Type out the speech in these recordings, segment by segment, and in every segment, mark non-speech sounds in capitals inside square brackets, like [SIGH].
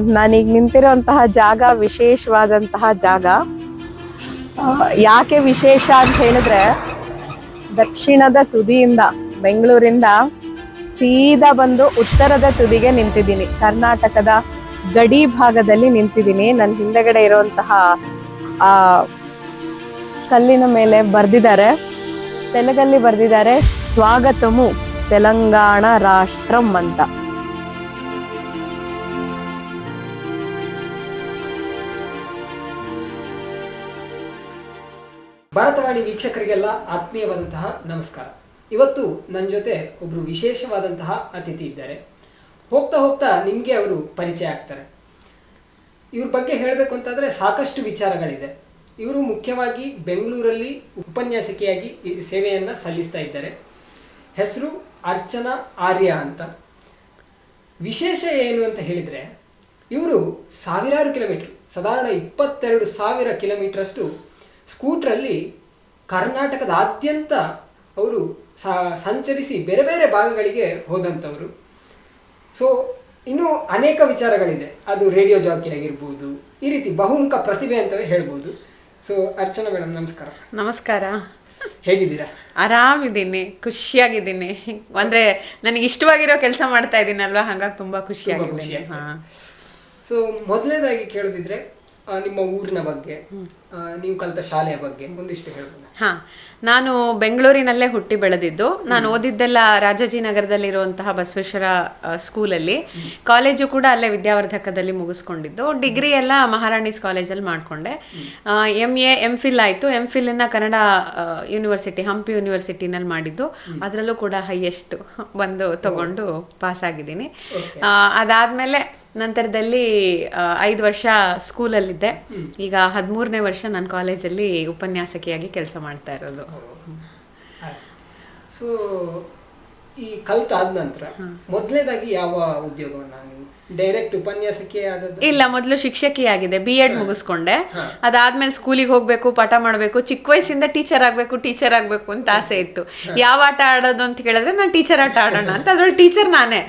ನಾನೀಗ ನಿಂತಿರುವಂತಹ ಜಾಗ, ವಿಶೇಷವಾದಂತಹ ಜಾಗ. ಯಾಕೆ ವಿಶೇಷ ಅಂತ ಹೇಳಿದ್ರೆ, ದಕ್ಷಿಣದ ತುದಿಯಿಂದ, ಬೆಂಗಳೂರಿಂದ ಸೀದಾ ಬಂದು ಉತ್ತರದ ತುದಿಗೆ ನಿಂತಿದ್ದೀನಿ. ಕರ್ನಾಟಕದ ಗಡಿ ಭಾಗದಲ್ಲಿ ನಿಂತಿದ್ದೀನಿ. ನನ್ನ ಹಿಂದೆಗಡೆ ಇರುವಂತಹ, ಆ, ಕಲ್ಲಿನ ಮೇಲೆ ಬರ್ದಿದ್ದಾರೆ. ತೆಲುಗಲ್ಲಿ ಬರ್ದಿದ್ದಾರೆ, ಸ್ವಾಗತಮು, ತೆಲಂಗಾಣ ರಾಷ್ಟ್ರಂ ಅಂತ. ಭಾರತವಾಣಿ ವೀಕ್ಷಕರಿಗೆಲ್ಲ ಆತ್ಮೀಯವಾದಂತಹ ನಮಸ್ಕಾರ. ಇವತ್ತು ನನ್ನ ಜೊತೆ ಒಬ್ರು ವಿಶೇಷವಾದಂತಹ ಅತಿಥಿ ಇದ್ದಾರೆ. ಹೋಗ್ತಾ ಹೋಗ್ತಾ ನಿಮಗೆ ಅವರು ಪರಿಚಯ ಆಗ್ತಾರೆ. ಇವ್ರ ಬಗ್ಗೆ ಹೇಳಬೇಕು ಅಂತಂದರೆ ಸಾಕಷ್ಟು ವಿಚಾರಗಳಿದೆ. ಇವರು ಮುಖ್ಯವಾಗಿ ಬೆಂಗಳೂರಲ್ಲಿ ಉಪನ್ಯಾಸಕಿಯಾಗಿ ಸೇವೆಯನ್ನು ಸಲ್ಲಿಸ್ತಾ ಇದ್ದಾರೆ. ಹೆಸರು ಅರ್ಚನಾ ಆರ್ಯ ಅಂತ. ವಿಶೇಷ ಏನು ಅಂತ ಹೇಳಿದರೆ, ಇವರು ಸಾವಿರಾರು ಕಿಲೋಮೀಟ್ರ್, ಸಾಧಾರಣ ಇಪ್ಪತ್ತೆರಡು ಸಾವಿರ ಕಿಲೋಮೀಟ್ರಷ್ಟು ಸ್ಕೂಟ್ರಲ್ಲಿ ಕರ್ನಾಟಕದಾದ್ಯಂತ ಅವರು ಸ- ಸಂಚರಿಸಿ ಬೇರೆ ಬೇರೆ ಭಾಗಗಳಿಗೆ ಹೋದಂಥವರು. ಸೊ ಇನ್ನೂ ಅನೇಕ ವಿಚಾರಗಳಿದೆ. ಅದು ರೇಡಿಯೋ ಜಾಕಿ ಆಗಿರ್ಬೋದು ಈ ರೀತಿ ಬಹುಮುಖ ಪ್ರತಿಭೆ ಅಂತಲೇ ಹೇಳ್ಬೋದು. ಸೊ ಅರ್ಚನಾ ಮೇಡಮ್ ನಮಸ್ಕಾರ. ನಮಸ್ಕಾರ. ಹೇಗಿದ್ದೀರಾ? ಆರಾಮಿದ್ದೀನಿ ಖುಷಿಯಾಗಿದ್ದೀನಿ. ಅಂದರೆ ನನಗೆ ಇಷ್ಟವಾಗಿರೋ ಕೆಲಸ ಮಾಡ್ತಾ ಇದ್ದೀನಲ್ವಾ ಹಾಗಾಗಿ ತುಂಬ ಖುಷಿಯಾಗಿದ್ದೀನಿ. ಖುಷಿ ಹಾ. ಸೊ ಮೊದಲನೇದಾಗಿ ಕೇಳೋದಿದ್ರೆ ನಿಮ್ಮ ಊರಿನ ಬಗ್ಗೆ. ನೀವು ಕಲಿತ ಶಾಲೆಯ ಬಗ್ಗೆ ಒಂದಿಷ್ಟು ಹೇಳ್ಬೋದು? ಹಾ ನಾನು ಬೆಂಗಳೂರಿನಲ್ಲೇ ಹುಟ್ಟಿ ಬೆಳೆದಿದ್ದು. ನಾನು ಓದಿದ್ದೆಲ್ಲ ರಾಜಾಜಿನಗರದಲ್ಲಿರುವಂತಹ ಬಸವೇಶ್ವರ ಸ್ಕೂಲಲ್ಲಿ. ಕಾಲೇಜು ಕೂಡ ಅಲ್ಲೇ ವಿದ್ಯಾವರ್ಧಕದಲ್ಲಿ ಮುಗಿಸ್ಕೊಂಡಿದ್ದು. ಡಿಗ್ರಿ ಎಲ್ಲ ಮಹಾರಾಣಿಸ್ ಕಾಲೇಜಲ್ಲಿ ಮಾಡಿಕೊಂಡೆ. ಎಂ ಎ ಎಂ ಫಿಲ್ ಆಯಿತು. ಎಂ ಫಿಲ್ನ ಕನ್ನಡ ಯೂನಿವರ್ಸಿಟಿ ಹಂಪಿ ಯೂನಿವರ್ಸಿಟಿನಲ್ಲಿ ಮಾಡಿದ್ದು. ಅದರಲ್ಲೂ ಕೂಡ ಹೈಯೆಸ್ಟ್ ಬಂದು ತಗೊಂಡು ಪಾಸ್ ಆಗಿದ್ದೀನಿ ಅದಾದಮೇಲೆ ನಂತರದಲ್ಲಿ ಐದು ವರ್ಷ ಸ್ಕೂಲಲ್ಲಿದ್ದೆ ಈಗ ಹದಿಮೂರನೇ ವರ್ಷ ನಾನು ಕಾಲೇಜಲ್ಲಿ ಉಪನ್ಯಾಸಕಿಯಾಗಿ ಕೆಲಸ ಮಾಡ್ತಾ ಇರೋದು. ಸೊ ಈ ಕಲ್ತಾದ ನಂತರ ಮೊದಲನೇದಾಗಿ ಯಾವ ಉದ್ಯೋಗವನ್ನು ಡೈರೆಕ್ಟ್ ಉಪನ್ಯಾಸಕ್ಕೆ ಇಲ್ಲ ಮೊದಲು ಶಿಕ್ಷಕಿಯಾಗಿದೆ ಬಿ ಎಡ್ ಮುಗಿಸ್ಕೊಂಡೆ. ಅದಾದ್ಮೇಲೆ ಸ್ಕೂಲಿಗೆ ಹೋಗ್ಬೇಕು ಪಾಠ ಮಾಡಬೇಕು ಚಿಕ್ಕ ವಯಸ್ಸಿಂದ ಟೀಚರ್ ಆಗ್ಬೇಕು ಟೀಚರ್ ಆಗ್ಬೇಕು ಅಂತ ಆಸೆ ಇತ್ತು. ಯಾವ ಆಟ ಆಡೋದು ಅಂತ ಕೇಳಿದ್ರೆ ನಾನು ಟೀಚರ್ ಆಟ ಆಡೋಣ ಅಂತ. ಅದ್ರಲ್ಲಿ ಟೀಚರ್ ನಾನೇ.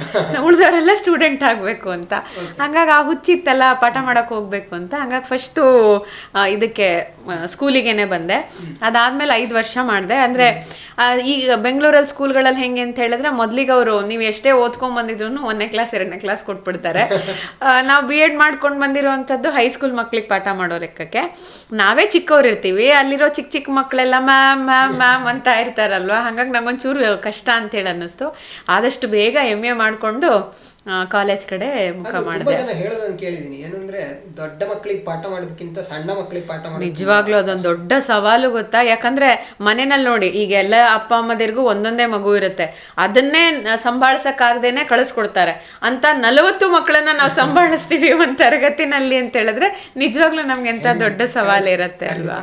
ಉಳಿದವರೆಲ್ಲ ಸ್ಟೂಡೆಂಟ್ ಆಗ್ಬೇಕು ಅಂತ. ಹಂಗಾಗಿ ಆ ಹುಚ್ಚಿತ್ತಲ್ಲ ಪಾಠ ಮಾಡಕ್ ಹೋಗ್ಬೇಕು ಅಂತ. ಹಂಗಾಗಿ ಫಸ್ಟು ಇದಕ್ಕೆ ಸ್ಕೂಲಿಗೇನೆ ಬಂದೆ. ಅದಾದ್ಮೇಲೆ ಐದು ವರ್ಷ ಮಾಡಿದೆ. ಅಂದ್ರೆ ಈಗ ಬೆಂಗಳೂರಲ್ಲಿ ಸ್ಕೂಲ್ಗಳಲ್ಲಿ ಹೆಂಗೆ ಅಂತ ಹೇಳಿದ್ರೆ ಮೊದಲಿಗೆ ಅವರು ನೀವು ಎಷ್ಟೇ ಓದ್ಕೊಂಡ್ ಬಂದಿದ್ರು ಒಂದನೇ ಕ್ಲಾಸ್ ಎರಡನೇ ಕ್ಲಾಸ್ ಕೊಟ್ಬಿಡ್ತಾರೆ ನಾವು ಬಿ ಎಡ್ ಮಾಡ್ಕೊಂಡು ಬಂದಿರೋವಂಥದ್ದು ಹೈಸ್ಕೂಲ್ ಮಕ್ಳಿಗೆ ಪಾಠ ಮಾಡೋ ಲೆಕ್ಕಕ್ಕೆ. ನಾವೇ ಚಿಕ್ಕವ್ರು ಇರ್ತೀವಿ, ಅಲ್ಲಿರೋ ಚಿಕ್ಕ ಚಿಕ್ಕ ಮಕ್ಕಳೆಲ್ಲ ಮ್ಯಾಮ್ ಮ್ಯಾಮ್ ಮ್ಯಾಮ್ ಅಂತ ಇರ್ತಾರಲ್ವ? ಹಾಗಾಗಿ ನಂಗೊಂಚೂರು ಕಷ್ಟ ಅಂತೇಳಿ ಅನ್ನಿಸ್ತು. ಆದಷ್ಟು ಬೇಗ ಎಂ ಎ ಮಾಡಿಕೊಂಡು ಕಾಲೇಜ್ ಕಡೆ ಮುಖ ಮಾಡಿದೆ. ಜನ ಹೇಳೋದನ್ನ ಕೇಳಿದೀನಿ ಏನಂದ್ರೆ ದೊಡ್ಡ ಮಕ್ಕಳಿಗೆ ಪಾಠ ಮಾಡೋದಕ್ಕಿಂತ ಸಣ್ಣ ಮಕ್ಕಳಿಗೆ ಪಾಠ ಮಾಡೋದು ನಿಜವಾಗ್ಲೂ ಅದೊಂದು ದೊಡ್ಡ ಸವಾಲು ಗೊತ್ತಾ? ಯಾಕಂದ್ರೆ ಮನೆಯಲ್ಲಿ ನೋಡಿ ಈಗ ಎಲ್ಲ ಅಪ್ಪ ಅಮ್ಮದಿರ್ಗೂ ಒಂದೊಂದೇ ಮಗು ಇರುತ್ತೆ. ಅದನ್ನೇ ಸಂಭಾಳಿಸಕ್ಕಾಗದೇನೆ ಕಳಿಸ್ಕೊಡ್ತಾರೆ. ಅಂತ ನಲವತ್ತು ಮಕ್ಕಳನ್ನ ನಾವು ಸಂಭಾಳಿಸ್ತೀವಿ ಒಂದ್ ತರಗತಿನಲ್ಲಿ ಅಂತ ಹೇಳಿದ್ರೆ ನಿಜವಾಗ್ಲೂ ನಮ್ಗೆ ಎಂತ ದೊಡ್ಡ ಸವಾಲು ಇರುತ್ತೆ ಅಲ್ವಾ.